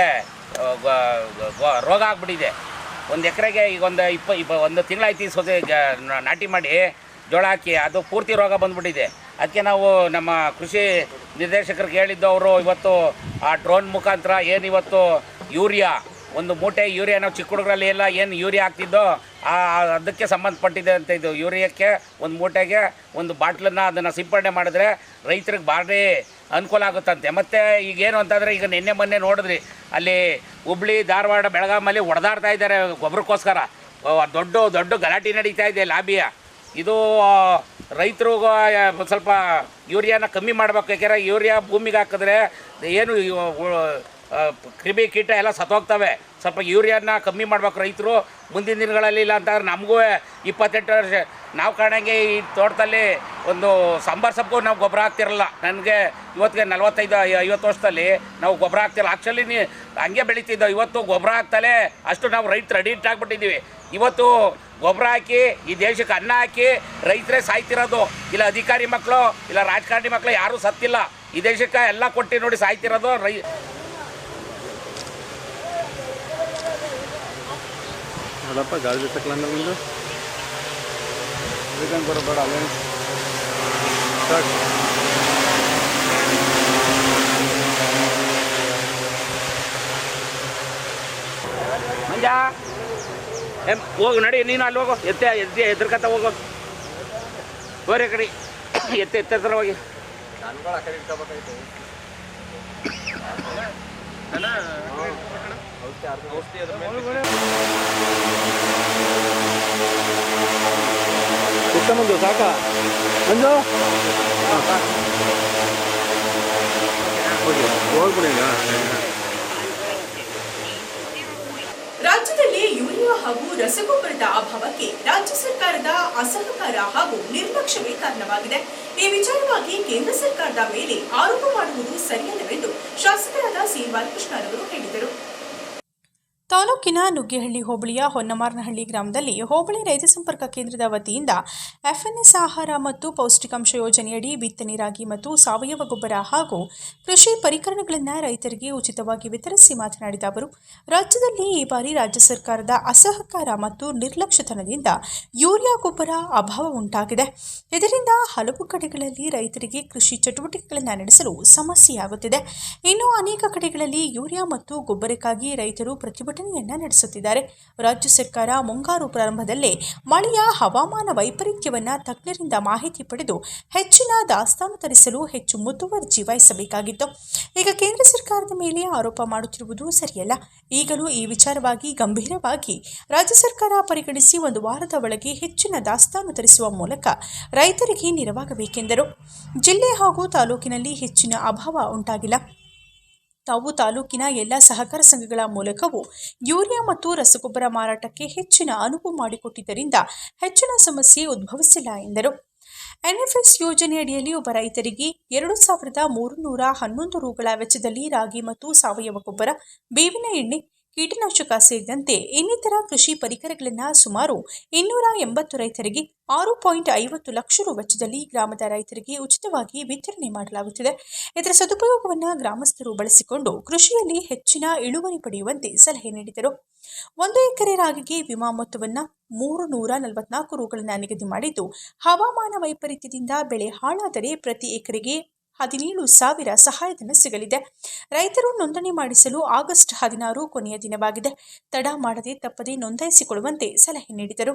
ರೋಗ ಆಗ್ಬಿಟ್ಟಿದೆ. ಒಂದು ಎಕರೆಗೆ ಈಗ ಒಂದು ಇಪ್ಪ ಇಪ್ಪ, ಒಂದು ತಿಂಗಳಾಯ್ತು ಸೊಸೆ ನಾಟಿ ಮಾಡಿ ಜೋಳ ಹಾಕಿ, ಅದು ಪೂರ್ತಿ ರೋಗ ಬಂದ್ಬಿಟ್ಟಿದೆ. ಅದಕ್ಕೆ ನಾವು ನಮ್ಮ ಕೃಷಿ ನಿರ್ದೇಶಕರಿಗೆ ಹೇಳಿದ್ದು ಅವರು ಇವತ್ತು ಆ ಡ್ರೋನ್ ಮುಖಾಂತರ ಏನು ಇವತ್ತು ಯೂರಿಯಾ, ಒಂದು ಮೂಟೆ ಯೂರಿಯಾ ನಾವು ಚಿಕ್ಕ ಹುಡುಗರಲ್ಲಿ ಎಲ್ಲ ಏನು ಯೂರಿಯಾ ಹಾಕ್ತಿದ್ದೋ, ಆ ಅದಕ್ಕೆ ಸಂಬಂಧಪಟ್ಟಿದೆ ಅಂತ ಇದು. ಯೂರಿಯಾಕ್ಕೆ, ಒಂದು ಮೂಟೆಗೆ, ಒಂದು ಬಾಟ್ಲನ್ನು ಅದನ್ನು ಸಿಂಪಡಣೆ ಮಾಡಿದ್ರೆ ರೈತರಿಗೆ ಭಾರಿ ಅನುಕೂಲ ಆಗುತ್ತಂತೆ. ಮತ್ತು ಈಗೇನು ಅಂತಂದರೆ ಈಗ ನಿನ್ನೆ ಮೊನ್ನೆ ನೋಡಿದ್ರಿ, ಅಲ್ಲಿ ಹುಬ್ಳಿ, ಧಾರವಾಡ ಬೆಳಗಾಮಲ್ಲಿ ಹೊಡೆದಾಡ್ತಾ ಇದ್ದಾರೆ ಗೊಬ್ಬರಕ್ಕೋಸ್ಕರ ದೊಡ್ಡ ದೊಡ್ಡ ಗಲಾಟೆ ನಡೀತಾ ಇದೆ ಲಾಬಿಯ. ಇದು ರೈತರು ಸ್ವಲ್ಪ ಯೂರಿಯಾನ ಕಮ್ಮಿ ಮಾಡ್ಬೇಕು. ಯಾಕೆಂದರೆ ಯೂರಿಯಾ ಭೂಮಿಗೆ ಹಾಕಿದ್ರೆ ಏನು ಕ್ರಿಮಿ ಕೀಟ ಎಲ್ಲ ಸತ್ತೋಗ್ತವೆ. ಸ್ವಲ್ಪ ಯೂರಿಯಾನ ಕಮ್ಮಿ ಮಾಡ್ಬೇಕು ರೈತರು. ಮುಂದಿನ ದಿನಗಳಲ್ಲಿ ಇಲ್ಲ ಅಂತಂದ್ರೆ ನಮಗೂ ಇಪ್ಪತ್ತೆಂಟು ವರ್ಷ. ನಾವು ಕಾಣಂಗೆ ಈ ತೋಟದಲ್ಲಿ ಒಂದು ಸಾಂಬಾರ್ ಸೊಪ್ಪು ನಾವು ಗೊಬ್ಬರ ಹಾಕ್ತಿರಲ್ಲ. ನನಗೆ ಇವತ್ತಿಗೆ ನಲ್ವತ್ತೈದು ಐವತ್ತು ವರ್ಷದಲ್ಲಿ ನಾವು ಗೊಬ್ಬರ ಹಾಕ್ತಿರಲ್ಲ. ಆ್ಯಕ್ಚುಲಿ ನೀ ಹಂಗೆ ಬೆಳೀತಿದ್ದೋ, ಇವತ್ತು ಗೊಬ್ಬರ ಹಾಕ್ತಲೇ ಅಷ್ಟು ನಾವು ರೈತರು ಅಡಿಕ್ಟ್ ಆಗಿಬಿಟ್ಟಿದ್ದೀವಿ. ಇವತ್ತು ಗೊಬ್ಬರ ಹಾಕಿ, ಈ ದೇಶಕ್ಕೆ ಅನ್ನ ಹಾಕಿ ರೈತರೇ ಸಾಯ್ತಿರೋದು. ಇಲ್ಲ ಅಧಿಕಾರಿ ಮಕ್ಕಳು ಇಲ್ಲ ರಾಜಕಾರಣಿ ಮಕ್ಕಳು ಯಾರೂ ಸತ್ತಿಲ್ಲ. ಈ ದೇಶಕ್ಕೆ ಎಲ್ಲ ಕೊಟ್ಟು ನೋಡಿ ಸಾಯ್ತಿರೋದು ರೈ ಅಲ್ಲಪ್ಪ ಗಾಳಿ ತಕ್ಕಲ ಮುಂದೆ ಅದಕ್ಕಂತ ಬರಬೇಡ ಅಲ್ಲೇ ಸಾಕು ಮಂಜ ಏ ಹೋಗು ನಡಿ ನೀನು ಅಲ್ಲಿ ಹೋಗು. ಎತ್ತೆ ಎದ್ದೆ ಎದ್ರಕತ್ತ ಹೋಗು. ಹೋರಿ ಕಡೆ. ಎತ್ತೆ ಎತ್ತರ ಹೋಗಿ. ಮಂದು ಸಾಕಾ? ಮಂಜು ರಾಜ್ಯದಲ್ಲಿ ಯೂರಿಯಾ ಹಾಗೂ ರಸಗೊಬ್ಬರದ ಅಭಾವಕ್ಕೆ ರಾಜ್ಯ ಸರ್ಕಾರದ ಅಸಹಕಾರ ಹಾಗೂ ನಿರ್ಲಕ್ಷ್ಯವೇ ಕಾರಣವಾಗಿದೆ. ಈ ವಿಚಾರವಾಗಿ ಕೇಂದ್ರ ಸರ್ಕಾರದ ಮೇಲೆ ಆರೋಪ ಮಾಡುವುದು ಸರಿಯಲ್ಲವೆಂದು ಶಾಸಕರಾದ ಸಿ ಬಾಲಕೃಷ್ಣ ಅವರು ಹೇಳಿದರು. ತಾಲೂಕಿನ ನುಗ್ಗೇಹಳ್ಳಿ ಹೋಬಳಿಯ ಹೊನ್ನಮಾರನಹಳ್ಳಿ ಗ್ರಾಮದಲ್ಲಿ ಹೋಬಳಿ ರೈತ ಸಂಪರ್ಕ ಕೇಂದ್ರದ ವತಿಯಿಂದ ಎಫ್ಎನ್ಎಸ್ ಆಹಾರ ಮತ್ತು ಪೌಷ್ಟಿಕಾಂಶ ಯೋಜನೆಯಡಿ ಬಿತ್ತನೆ ರಾಗಿ ಮತ್ತು ಸಾವಯವ ಗೊಬ್ಬರ ಹಾಗೂ ಕೃಷಿ ಪರಿಕರಣಗಳನ್ನು ರೈತರಿಗೆ ಉಚಿತವಾಗಿ ವಿತರಿಸಿ ಮಾತನಾಡಿದ ಅವರು, ರಾಜ್ಯದಲ್ಲಿ ಈ ಬಾರಿ ರಾಜ್ಯ ಸರ್ಕಾರದ ಅಸಹಕಾರ ಮತ್ತು ನಿರ್ಲಕ್ಷ್ಯತನದಿಂದ ಯೂರಿಯಾ ಗೊಬ್ಬರ ಅಭಾವ ಉಂಟಾಗಿದೆ. ಇದರಿಂದ ಹಲವು ಕಡೆಗಳಲ್ಲಿ ರೈತರಿಗೆ ಕೃಷಿ ಚಟುವಟಿಕೆಗಳನ್ನು ನಡೆಸಲು ಸಮಸ್ಯೆಯಾಗುತ್ತಿದೆ. ಇನ್ನು ಅನೇಕ ಕಡೆಗಳಲ್ಲಿ ಯೂರಿಯಾ ಮತ್ತು ಗೊಬ್ಬರಕ್ಕಾಗಿ ರೈತರು ಪ್ರತಿಭಟನೆಯನ್ನ ನಡೆಸುತ್ತಿದ್ದಾರೆ. ರಾಜ್ಯ ಸರ್ಕಾರ ಮುಂಗಾರು ಪ್ರಾರಂಭದಲ್ಲೇ ಮಳೆಯ ಹವಾಮಾನ ವೈಪರೀತ್ಯವನ್ನ ತಜ್ಞರಿಂದ ಮಾಹಿತಿ ಪಡೆದು ಹೆಚ್ಚಿನ ದಾಸ್ತಾನು ತರಿಸಲು ಹೆಚ್ಚು ಮುತುವರ್ಜಿ ವಹಿಸಬೇಕಾಗಿತ್ತು. ಈಗ ಕೇಂದ್ರ ಸರ್ಕಾರದ ಮೇಲೆ ಆರೋಪ ಮಾಡುತ್ತಿರುವುದು ಸರಿಯಲ್ಲ. ಈಗಲೂ ಈ ವಿಚಾರವಾಗಿ ಗಂಭೀರವಾಗಿ ರಾಜ್ಯ ಸರ್ಕಾರ ಪರಿಗಣಿಸಿ ಒಂದು ವಾರದ ಒಳಗೆ ಹೆಚ್ಚಿನ ದಾಸ್ತಾನು ತರಿಸುವ ಮೂಲಕ ರೈತರಿಗೆ ನೆರವಾಗಬೇಕೆಂದರು. ಜಿಲ್ಲೆ ಹಾಗೂ ತಾಲೂಕಿನಲ್ಲಿ ಹೆಚ್ಚಿನ ಅಭಾವ ಉಂಟಾಗಿಲ್ಲ. ತಾವು ತಾಲೂಕಿನ ಎಲ್ಲ ಸಹಕಾರ ಸಂಘಗಳ ಮೂಲಕವೂ ಯೂರಿಯಾ ಮತ್ತು ರಸಗೊಬ್ಬರ ಮಾರಾಟಕ್ಕೆ ಹೆಚ್ಚಿನ ಅನುವು ಮಾಡಿಕೊಟ್ಟಿದ್ದರಿಂದ ಹೆಚ್ಚಿನ ಸಮಸ್ಯೆ ಉದ್ಭವಿಸಿಲ್ಲ ಎಂದರು. ಎನ್ಎಫ್ಎಸ್ ಯೋಜನೆಯಡಿಯಲ್ಲಿ ಒಬ್ಬ ರೈತರಿಗೆ ಎರಡು ಸಾವಿರದ ಮೂರುನೂರ ಹನ್ನೊಂದು ರೂಗಳ ವೆಚ್ಚದಲ್ಲಿ ರಾಗಿ ಮತ್ತು ಸಾವಯವ ಗೊಬ್ಬರ, ಬೇವಿನ ಎಣ್ಣೆ ಕೀಟನಾಶಕ ಸೇರಿದಂತೆ ಇನ್ನಿತರ ಕೃಷಿ ಪರಿಕರಗಳನ್ನು ಸುಮಾರು ಇನ್ನೂರ ಎಂಬತ್ತು ರೈತರಿಗೆ ಆರು ಪಾಯಿಂಟ್ ಐವತ್ತು ಲಕ್ಷ ರು ವೆಚ್ಚದಲ್ಲಿ ಗ್ರಾಮದ ರೈತರಿಗೆ ಉಚಿತವಾಗಿ ವಿತರಣೆ ಮಾಡಲಾಗುತ್ತಿದೆ. ಇದರ ಸದುಪಯೋಗವನ್ನು ಗ್ರಾಮಸ್ಥರು ಬಳಸಿಕೊಂಡು ಕೃಷಿಯಲ್ಲಿ ಹೆಚ್ಚಿನ ಇಳುವರಿ ಪಡೆಯುವಂತೆ ಸಲಹೆ ನೀಡಿದರು. ಒಂದು ಎಕರೆ ರಾಗಿಗೆ ವಿಮಾ ಮೊತ್ತವನ್ನು ಮೂರು ನೂರ ನಲವತ್ನಾಲ್ಕು ರುಗಳನ್ನು ನಿಗದಿ ಮಾಡಿದ್ದು, ಹವಾಮಾನ ವೈಪರೀತ್ಯದಿಂದ ಬೆಳೆ ಹಾಳಾದರೆ ಪ್ರತಿ ಎಕರೆಗೆ ಹದಿನೇಳು ಸಾವಿರ ಸಹಾಯಧನ ಸಿಗಲಿದೆ. ರೈತರು ನೋಂದಣಿ ಮಾಡಿಸಲು ಆಗಸ್ಟ್ ಹದಿನಾರು ಕೊನೆಯ ದಿನವಾಗಿದೆ. ತಡ ಮಾಡದೆ ತಪ್ಪದೆ ನೋಂದಾಯಿಸಿಕೊಳ್ಳುವಂತೆ ಸಲಹೆ ನೀಡಿದರು.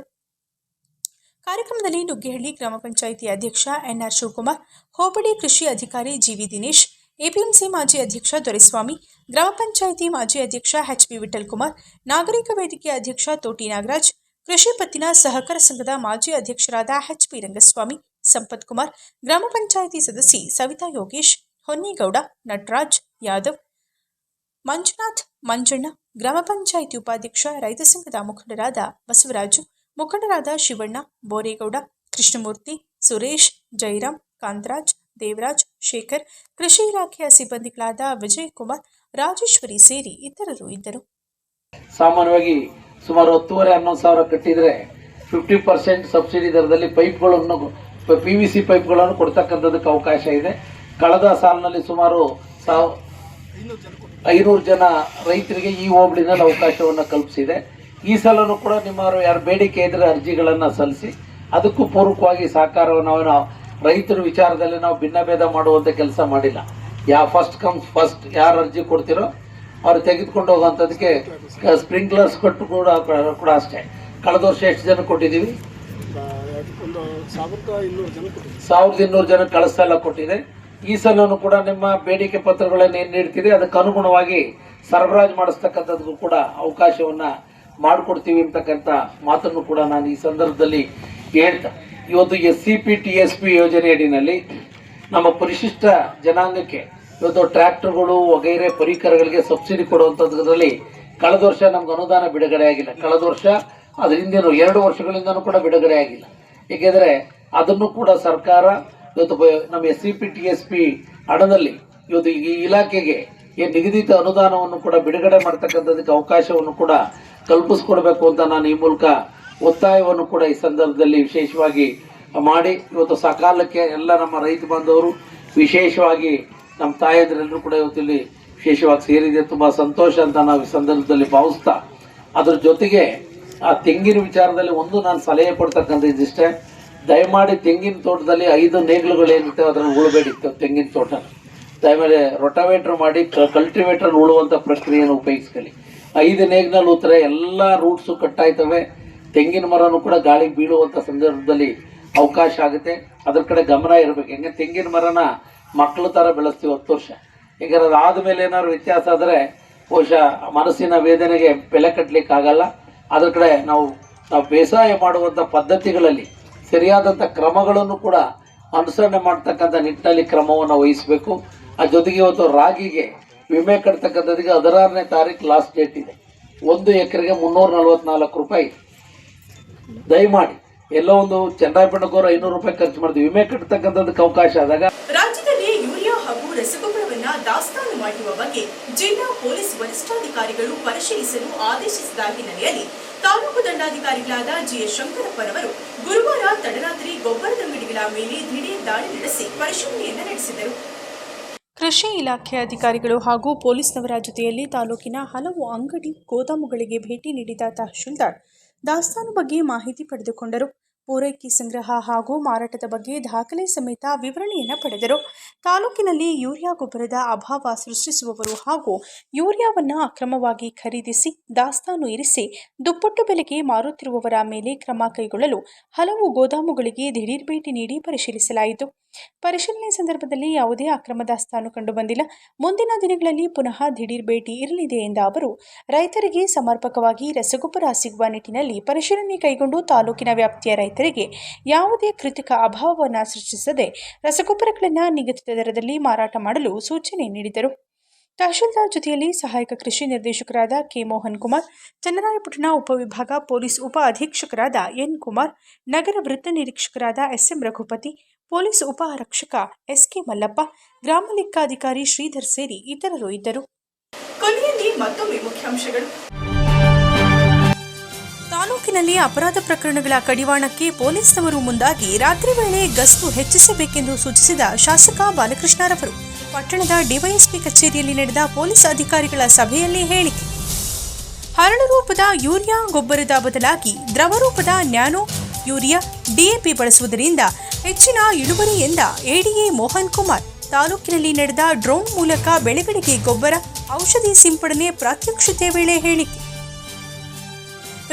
ಕಾರ್ಯಕ್ರಮದಲ್ಲಿ ನುಗ್ಗೇಹಳ್ಳಿ ಗ್ರಾಮ ಪಂಚಾಯಿತಿ ಅಧ್ಯಕ್ಷ ಎನ್ಆರ್ ಶಿವಕುಮಾರ್, ಹೋಬಳಿ ಕೃಷಿ ಅಧಿಕಾರಿ ಜಿವಿ ದಿನೇಶ್ ಎಪಿಎಂಸಿ ಮಾಜಿ ಅಧ್ಯಕ್ಷ ದೊರೆಸ್ವಾಮಿ, ಗ್ರಾಮ ಪಂಚಾಯಿತಿ ಮಾಜಿ ಅಧ್ಯಕ್ಷ ಎಚ್ ಪಿ ವಿಠಲ್ ಕುಮಾರ್ ನಾಗರಿಕ ವೇದಿಕೆ ಅಧ್ಯಕ್ಷ ತೋಟಿ ನಾಗರಾಜ್, ಕೃಷಿ ಪತ್ತಿನ ಸಹಕಾರ ಸಂಘದ ಮಾಜಿ ಅಧ್ಯಕ್ಷರಾದ ಎಚ್ ಪಿ ರಂಗಸ್ವಾಮಿ ಸಂಪತ್ ಕುಮಾರ್, ಗ್ರಾಮ ಪಂಚಾಯಿತಿ ಸದಸ್ಯೆ ಸವಿತಾ ಯೋಗೇಶ್, ಹೊನ್ನಿಗೌಡ, ನಟರಾಜ್ ಯಾದವ್, ಮಂಜುನಾಥ್ ಮಂಜಣ್ಣ, ಗ್ರಾಮ ಪಂಚಾಯಿತಿ ಉಪಾಧ್ಯಕ್ಷ ರೈತ ಸಂಘದ ಮುಖಂಡರಾದ ಬಸವರಾಜು, ಮುಖಂಡರಾದ ಶಿವಣ್ಣ, ಬೋರೇಗೌಡ, ಕೃಷ್ಣಮೂರ್ತಿ, ಸುರೇಶ್ ಜೈರಾಮ್ ಕಾಂತರಾಜ್, ದೇವರಾಜ್, ಶೇಖರ್, ಕೃಷಿ ಇಲಾಖೆಯ ಸಿಬ್ಬಂದಿಗಳಾದ ವಿಜಯ್ ಕುಮಾರ್ ರಾಜೇಶ್ವರಿ ಸೇರಿ ಇತರರು ಇದ್ದರು. ಸಾಮಾನ್ಯವಾಗಿ ಸುಮಾರು ಹತ್ತುವರೆ ಹನ್ನೊಂದು ಸಾವಿರ ಕಟ್ಟಿದ್ರೆ ಫಿಫ್ಟಿ ಪರ್ಸೆಂಟ್ ಸಬ್ಸಿಡಿ ದರದಲ್ಲಿ ಪೈಪ್ಗಳನ್ನು ಪಿ ವಿ ಸಿ ಪೈಪ್ಗಳನ್ನು ಕೊಡ್ತಕ್ಕಂಥದ್ದಕ್ಕೆ ಅವಕಾಶ ಇದೆ. ಕಳೆದ ಸಾಲಿನಲ್ಲಿ ಸುಮಾರು ಸಾವ್ ಐನೂರು ಜನ ರೈತರಿಗೆ ಈ ಹೋಬಳಿನಲ್ಲಿ ಅವಕಾಶವನ್ನು ಕಲ್ಪಿಸಿದೆ. ಈ ಸಲನೂ ಕೂಡ ನಿಮ್ಮ ಯಾರು ಬೇಡಿಕೆ ಇದ್ರೆ ಅರ್ಜಿಗಳನ್ನು ಸಲ್ಲಿಸಿ, ಅದಕ್ಕೂ ಪೂರಕವಾಗಿ ಸಹಕಾರವನ್ನು ನಾವು ರೈತರ ವಿಚಾರದಲ್ಲಿ ನಾವು ಭಿನ್ನಭೇದ ಮಾಡುವಂಥ ಕೆಲಸ ಮಾಡಿಲ್ಲ. ಯಾ ಫಸ್ಟ್ ಕಮ್ಸ್ ಫಸ್ಟ್ ಯಾರು ಅರ್ಜಿ ಕೊಡ್ತಿರೋ ಅವ್ರು ತೆಗೆದುಕೊಂಡು ಹೋಗುವಂಥದ್ದಕ್ಕೆ ಸ್ಪ್ರಿಂಕ್ಲರ್ಸ್ ಕೊಟ್ಟು ಕೂಡ ಕೂಡ ಅಷ್ಟೇ. ಕಳೆದ ವರ್ಷ ಎಷ್ಟು ಜನ ಕೊಟ್ಟಿದ್ದೀವಿ? ಸಾವಿರದ ಇನ್ನೂರು ಜನ ಕಳಿಸ್ತಾ ಕೊಟ್ಟಿದೆ. ಈ ಸಲನೂ ಕೂಡ ನಿಮ್ಮ ಬೇಡಿಕೆ ಪತ್ರಗಳನ್ನು ಏನು ನೀಡ್ತೀರಿ? ಅದಕ್ಕೆ ಅನುಗುಣವಾಗಿ ಸರಬರಾಜು ಮಾಡಿಸ್ತಕ್ಕಂಥದ್ದು ಕೂಡ ಅವಕಾಶವನ್ನ ಮಾಡಿಕೊಡ್ತೀವಿ ಅಂತಕ್ಕಂಥ ಮಾತನ್ನು ಕೂಡ ನಾನು ಈ ಸಂದರ್ಭದಲ್ಲಿ ಹೇಳ್ತಾ ಇವತ್ತು S C P T S P ಯೋಜನೆಯಡಿನಲ್ಲಿ ನಮ್ಮ ಪರಿಶಿಷ್ಟ ಜನಾಂಗಕ್ಕೆ ಇವತ್ತು ಟ್ರ್ಯಾಕ್ಟರ್ಗಳು ವಗೈರೆ ಪರಿಕರಗಳಿಗೆ ಸಬ್ಸಿಡಿ ಕೊಡುವಂಥದ್ರಲ್ಲಿ ಕಳೆದ ವರ್ಷ ನಮ್ಗೆ ಅನುದಾನ ಬಿಡುಗಡೆ ಆಗಿಲ್ಲ ಕಳೆದ ವರ್ಷ ಅದ್ರ ಹಿಂದಿನ ಎರಡು ವರ್ಷಗಳಿಂದನೂ ಕೂಡ ಬಿಡುಗಡೆ ಆಗಿಲ್ಲ ಏಕೆಂದರೆ ಅದನ್ನು ಕೂಡ ಸರ್ಕಾರ ಇವತ್ತು ನಮ್ಮ S C P T S P ಹಣದಲ್ಲಿ ಇವತ್ತು ಈ ಇಲಾಖೆಗೆ ಏನು ನಿಗದಿತ ಅನುದಾನವನ್ನು ಕೂಡ ಬಿಡುಗಡೆ ಮಾಡ್ತಕ್ಕಂಥದ್ದಕ್ಕೆ ಅವಕಾಶವನ್ನು ಕೂಡ ಕಲ್ಪಿಸ್ಕೊಡ್ಬೇಕು ಅಂತ ನಾನು ಈ ಮೂಲಕ ಒತ್ತಾಯವನ್ನು ಕೂಡ ಈ ಸಂದರ್ಭದಲ್ಲಿ ವಿಶೇಷವಾಗಿ ಮಾಡಿ ಇವತ್ತು ಸಕಾಲಕ್ಕೆ ಎಲ್ಲ ನಮ್ಮ ರೈತ ಬಾಂಧವರು, ವಿಶೇಷವಾಗಿ ನಮ್ಮ ತಾಯಂದಿರೆಲ್ಲರೂ ಕೂಡ ಇವತ್ತಿಲ್ಲಿ ವಿಶೇಷವಾಗಿ ಸೇರಿದೆ ತುಂಬ ಸಂತೋಷ ಅಂತ ನಾವು ಈ ಸಂದರ್ಭದಲ್ಲಿ ಭಾವಿಸ್ತಾ, ಅದರ ಜೊತೆಗೆ ಆ ತೆಂಗಿನ ವಿಚಾರದಲ್ಲಿ ಒಂದು ನಾನು ಸಲಹೆ ಕೊಡ್ತಕ್ಕಂಥ ಇದಿಷ್ಟೇ. ದಯಮಾಡಿ ತೆಂಗಿನ ತೋಟದಲ್ಲಿ ಐದು ನೇಗಿಲುಗಳು ಏನಿತ್ತು ಅದನ್ನು ಉಳಬೇಡಿತ್ತು ತೆಂಗಿನ ತೋಟ. ದಯಮಾಡಿ ರೊಟಾವೇಟ್ರ್ ಮಾಡಿ ಕಲ್ಟಿವೇಟರ್ ಉಳುವಂಥ ಪ್ರಕ್ರಿಯೆಯನ್ನು ಉಪಯೋಗಿಸ್ಕೊಳ್ಳಿ. ಐದು ನೇಗಿನಲ್ಲಿ ಉತ್ತರ ಎಲ್ಲ ರೂಟ್ಸು ಕಟ್ಟಾಯ್ತವೆ. ತೆಂಗಿನ ಮರನೂ ಕೂಡ ಗಾಳಿಗೆ ಬೀಳುವಂಥ ಸಂದರ್ಭದಲ್ಲಿ ಅವಕಾಶ ಆಗುತ್ತೆ. ಅದ್ರ ಕಡೆ ಗಮನ ಇರಬೇಕು. ಹೆಂಗೆ ತೆಂಗಿನ ಮರನ ಮಕ್ಕಳು ಥರ ಬೆಳೆಸ್ತೀವಿ ಹತ್ತು ವರ್ಷ. ಈಗ ಅದಾದ ಮೇಲೆ ಏನಾದ್ರು ವ್ಯತ್ಯಾಸ ಆದರೆ ಬಹುಶಃ ಮನಸ್ಸಿನ ವೇದನೆಗೆ ಬೆಲೆ ಕಟ್ಟಲಿಕ್ಕೆ ಆಗಲ್ಲ ಅದ್ರ ಕಡೆ ನಾವು ನಾವು ಬೇಸಾಯ ಮಾಡುವಂಥ ಪದ್ಧತಿಗಳಲ್ಲಿ ಸರಿಯಾದಂಥ ಕ್ರಮಗಳನ್ನು ಕೂಡ ಅನುಸರಣೆ ಮಾಡ್ತಕ್ಕಂಥ ನಿಟ್ಟಿನಲ್ಲಿ ಕ್ರಮವನ್ನು ವಹಿಸಬೇಕು. ಆ ಜೊತೆಗೆ ಇವತ್ತು ರಾಗಿಗೆ ವಿಮೆ ಕಟ್ತಕ್ಕಂಥದ್ದಿಗೆ ಹದಿನಾರನೇ ತಾರೀಕು ಲಾಸ್ಟ್ ಡೇಟ್ ಇದೆ. ಒಂದು ಎಕರೆಗೆ ಮುನ್ನೂರ ನಲ್ವತ್ನಾಲ್ಕು ರೂಪಾಯಿ. ದಯಮಾಡಿ ಎಲ್ಲೋ ಒಂದು ಚನ್ನರಾಯಪಟ್ಟಣಕ್ಕವರು ಐನೂರು ರೂಪಾಯಿ ಖರ್ಚು ಮಾಡ್ತೀವಿ. ವಿಮೆ ಕಟ್ಟತಕ್ಕಂಥದ್ದಕ್ಕೆ ಅವಕಾಶ ಆದಾಗ ರಾಜ್ಯದಲ್ಲಿ ಯೂರಿಯಾ ಹಾಗೂ ರಸಗೊಬ್ಬರವನ್ನ ದಾಸ್ತಾನು ಮಾಡುವ ಬಗ್ಗೆ ಜಿಲ್ಲಾ ಪೊಲೀಸ್ ವರಿಷ್ಠಾಧಿಕಾರಿಗಳು ಪರಿಶೀಲಿಸಲು ಆದೇಶಿಸಿದ ಹಿನ್ನೆಲೆಯಲ್ಲಿ ತಾಲೂಕು ದಂಡಾಧಿಕಾರಿಗಳಾದ ಜಿಎಸ್ ಶಂಕರಪ್ಪನವರು ಗುರುವಾರ ತಡರಾತ್ರಿ ಗೊಬ್ಬರದ ಅಂಗಡಿಗಳ ಮೇಲೆ ದಿಢೀರ್ ದಾಳಿ ನಡೆಸಿ ಪರಿಶೀಲನೆಯನ್ನು ನಡೆಸಿದರು. ಕೃಷಿ ಇಲಾಖೆ ಅಧಿಕಾರಿಗಳು ಹಾಗೂ ಪೊಲೀಸ್ನವರ ಜೊತೆಯಲ್ಲಿ ತಾಲೂಕಿನ ಹಲವು ಅಂಗಡಿ ಗೋದಾಮುಗಳಿಗೆ ಭೇಟಿ ನೀಡಿದ ತಹಶೀಲ್ದಾರ್ ದಾಸ್ತಾನು ಬಗ್ಗೆ ಮಾಹಿತಿ ಪಡೆದುಕೊಂಡರು. ಪೂರೈಕೆ ಸಂಗ್ರಹ ಹಾಗೂ ಮಾರಾಟದ ಬಗ್ಗೆ ದಾಖಲೆ ಸಮೇತ ವಿವರಣೆಯನ್ನು ಪಡೆದರು. ತಾಲೂಕಿನಲ್ಲಿ ಯೂರಿಯಾ ಗೊಬ್ಬರದ ಅಭಾವ ಸೃಷ್ಟಿಸುವವರು ಹಾಗೂ ಯೂರಿಯಾವನ್ನು ಅಕ್ರಮವಾಗಿ ಖರೀದಿಸಿ, ದಾಸ್ತಾನು ಇರಿಸಿ, ದುಪ್ಪಟ್ಟು ಬೆಲೆಗೆ ಮಾರುತ್ತಿರುವವರ ಮೇಲೆ ಕ್ರಮ ಕೈಗೊಳ್ಳಲು ಹಲವು ಗೋದಾಮುಗಳಿಗೆ ದಿಢೀರ್ ಭೇಟಿ ನೀಡಿ ಪರಿಶೀಲಿಸಲಾಯಿತು. ಪರಿಶೀಲನೆ ಸಂದರ್ಭದಲ್ಲಿ ಯಾವುದೇ ಅಕ್ರಮ ದಾಸ್ತಾನು ಕಂಡುಬಂದಿಲ್ಲ. ಮುಂದಿನ ದಿನಗಳಲ್ಲಿ ಪುನಃ ದಿಢೀರ್ ಭೇಟಿ ಇರಲಿದೆ ಎಂದ ಅವರು, ರೈತರಿಗೆ ಸಮರ್ಪಕವಾಗಿ ರಸಗೊಬ್ಬರ ಸಿಗುವ ನಿಟ್ಟಿನಲ್ಲಿ ಪರಿಶೀಲನೆ ಕೈಗೊಂಡು ತಾಲೂಕಿನ ವ್ಯಾಪ್ತಿಯ ರೈತರಿಗೆ ಯಾವುದೇ ಕೃತಕ ಅಭಾವವನ್ನು ಸೃಷ್ಟಿಸದೆ ರಸಗೊಬ್ಬರಗಳನ್ನು ನಿಗದಿತ ದರದಲ್ಲಿ ಮಾರಾಟ ಮಾಡಲು ಸೂಚನೆ ನೀಡಿದರು. ತಹಶೀಲ್ದಾರ್ ಜೊತೆಯಲ್ಲಿ ಸಹಾಯಕ ಕೃಷಿ ನಿರ್ದೇಶಕರಾದ ಕೆ ಮೋಹನ್ ಕುಮಾರ್, ಚನ್ನರಾಯಪಟ್ಟಣ ಉಪವಿಭಾಗ ಪೊಲೀಸ್ ಉಪ ಅಧೀಕ್ಷಕರಾದ ಎನ್ ಕುಮಾರ್, ನಗರ ವೃತ್ತ ನಿರೀಕ್ಷಕರಾದ ಎಸ್ಎಂ ರಘುಪತಿ, ಪೊಲೀಸ್ ಉಪ ಆರಕ್ಷಕ ಎಸ್ಕೆ ಮಲ್ಲಪ್ಪ, ಗ್ರಾಮ ಲೆಕ್ಕಾಧಿಕಾರಿ ಶ್ರೀಧರ್ ಸೇರಿ ಇತರರು ಇದ್ದರು. ಕೊನೆಯಲ್ಲಿ ಮತ್ತೊಮ್ಮೆ ಮುಖ್ಯಾಂಶಗಳು. ತಾಲೂಕಿನಲ್ಲಿ ಅಪರಾಧ ಪ್ರಕರಣಗಳ ಕಡಿವಾಣಕ್ಕೆ ಪೊಲೀಸ್ನವರು ಮುಂದಾಗಿ ರಾತ್ರಿ ವೇಳೆ ಗಸ್ತು ಹೆಚ್ಚಿಸಬೇಕೆಂದು ಸೂಚಿಸಿದ ಶಾಸಕ ಬಾಲಕೃಷ್ಣರವರು. ಪಟ್ಟಣದ ಡಿವೈಎಸ್ಪಿ ಕಚೇರಿಯಲ್ಲಿ ನಡೆದ ಪೊಲೀಸ್ ಅಧಿಕಾರಿಗಳ ಸಭೆಯಲ್ಲಿ ಹೇಳಿಕೆ. ಹರಳು ರೂಪದ ಯೂರಿಯಾ ಗೊಬ್ಬರದ ಬದಲಾಗಿ ದ್ರವ ರೂಪದ ನ್ಯಾನೋ ಯೂರಿಯಾ ಡಿಎಪಿ ಬಳಸುವುದರಿಂದ ಹೆಚ್ಚಿನ ಇಳುವರಿ ಎಂದ ಎಡಿಎ ಮೋಹನ್ ಕುಮಾರ್. ತಾಲೂಕಿನಲ್ಲಿ ನಡೆದ ಡ್ರೋನ್ ಮೂಲಕ ಬೆಳೆಗಳಿಗೆ ಗೊಬ್ಬರ, ಔಷಧಿ ಸಿಂಪಡಣೆ ಪ್ರಾತ್ಯಕ್ಷಿತೆ ವೇಳೆ ಹೇಳಿಕೆ.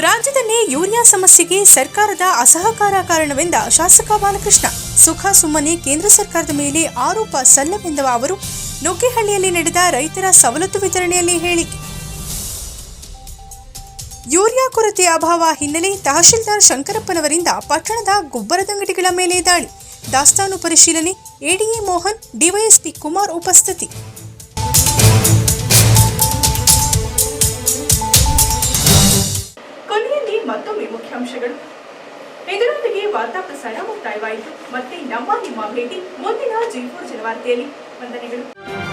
ರಾಜ್ಯದಲ್ಲಿ ಯೂರಿಯಾ ಸಮಸ್ಯೆಗೆ ಸರ್ಕಾರದ ಅಸಹಕಾರ ಕಾರಣವೆಂದ ಶಾಸಕ ಬಾಲಕೃಷ್ಣ ಸುಖ ಸುಮ್ಮನೆ ಕೇಂದ್ರ ಸರ್ಕಾರದ ಮೇಲೆ ಆರೋಪ ಸಲ್ಲವೆಂದ ಅವರು ನುಗ್ಗೇಹಳ್ಳಿಯಲ್ಲಿ ನಡೆದ ರೈತರ ಸವಲತ್ತು ವಿತರಣೆಯಲ್ಲಿ ಹೇಳಿಕೆ. ಯೂರಿಯಾ ಕೊರತೆ ಅಭಾವ ಹಿನ್ನೆಲೆ ತಹಶೀಲ್ದಾರ್ ಶಂಕರಪ್ಪನವರಿಂದ ಪಟ್ಟಣದ ಗೊಬ್ಬರದಂಗಡಿಗಳ ಮೇಲೆ ದಾಳಿ. ದಾಸ್ತಾನು ಪರಿಶೀಲನೆ, ಎಡಿಎ ಮೋಹನ್, ಡಿವೈಎಸ್ಪಿ ಕುಮಾರ್ ಉಪಸ್ಥಿತಿ. ಮತ್ತೊಮ್ಮೆ ಮುಖ್ಯಾಂಶಗಳು. ಇದರೊಂದಿಗೆ ವಾರ್ತಾ ಪ್ರಸಾರ ಮುಕ್ತಾಯವಾಯಿತು. ಮತ್ತೆ ನಮ್ಮ ನಿಮ್ಮ ಭೇಟಿ ಮುಂದಿನ ಜೈಪುರ ಜನವಾರ್ತೆಯಲ್ಲಿ. ವಂದನೆಗಳು.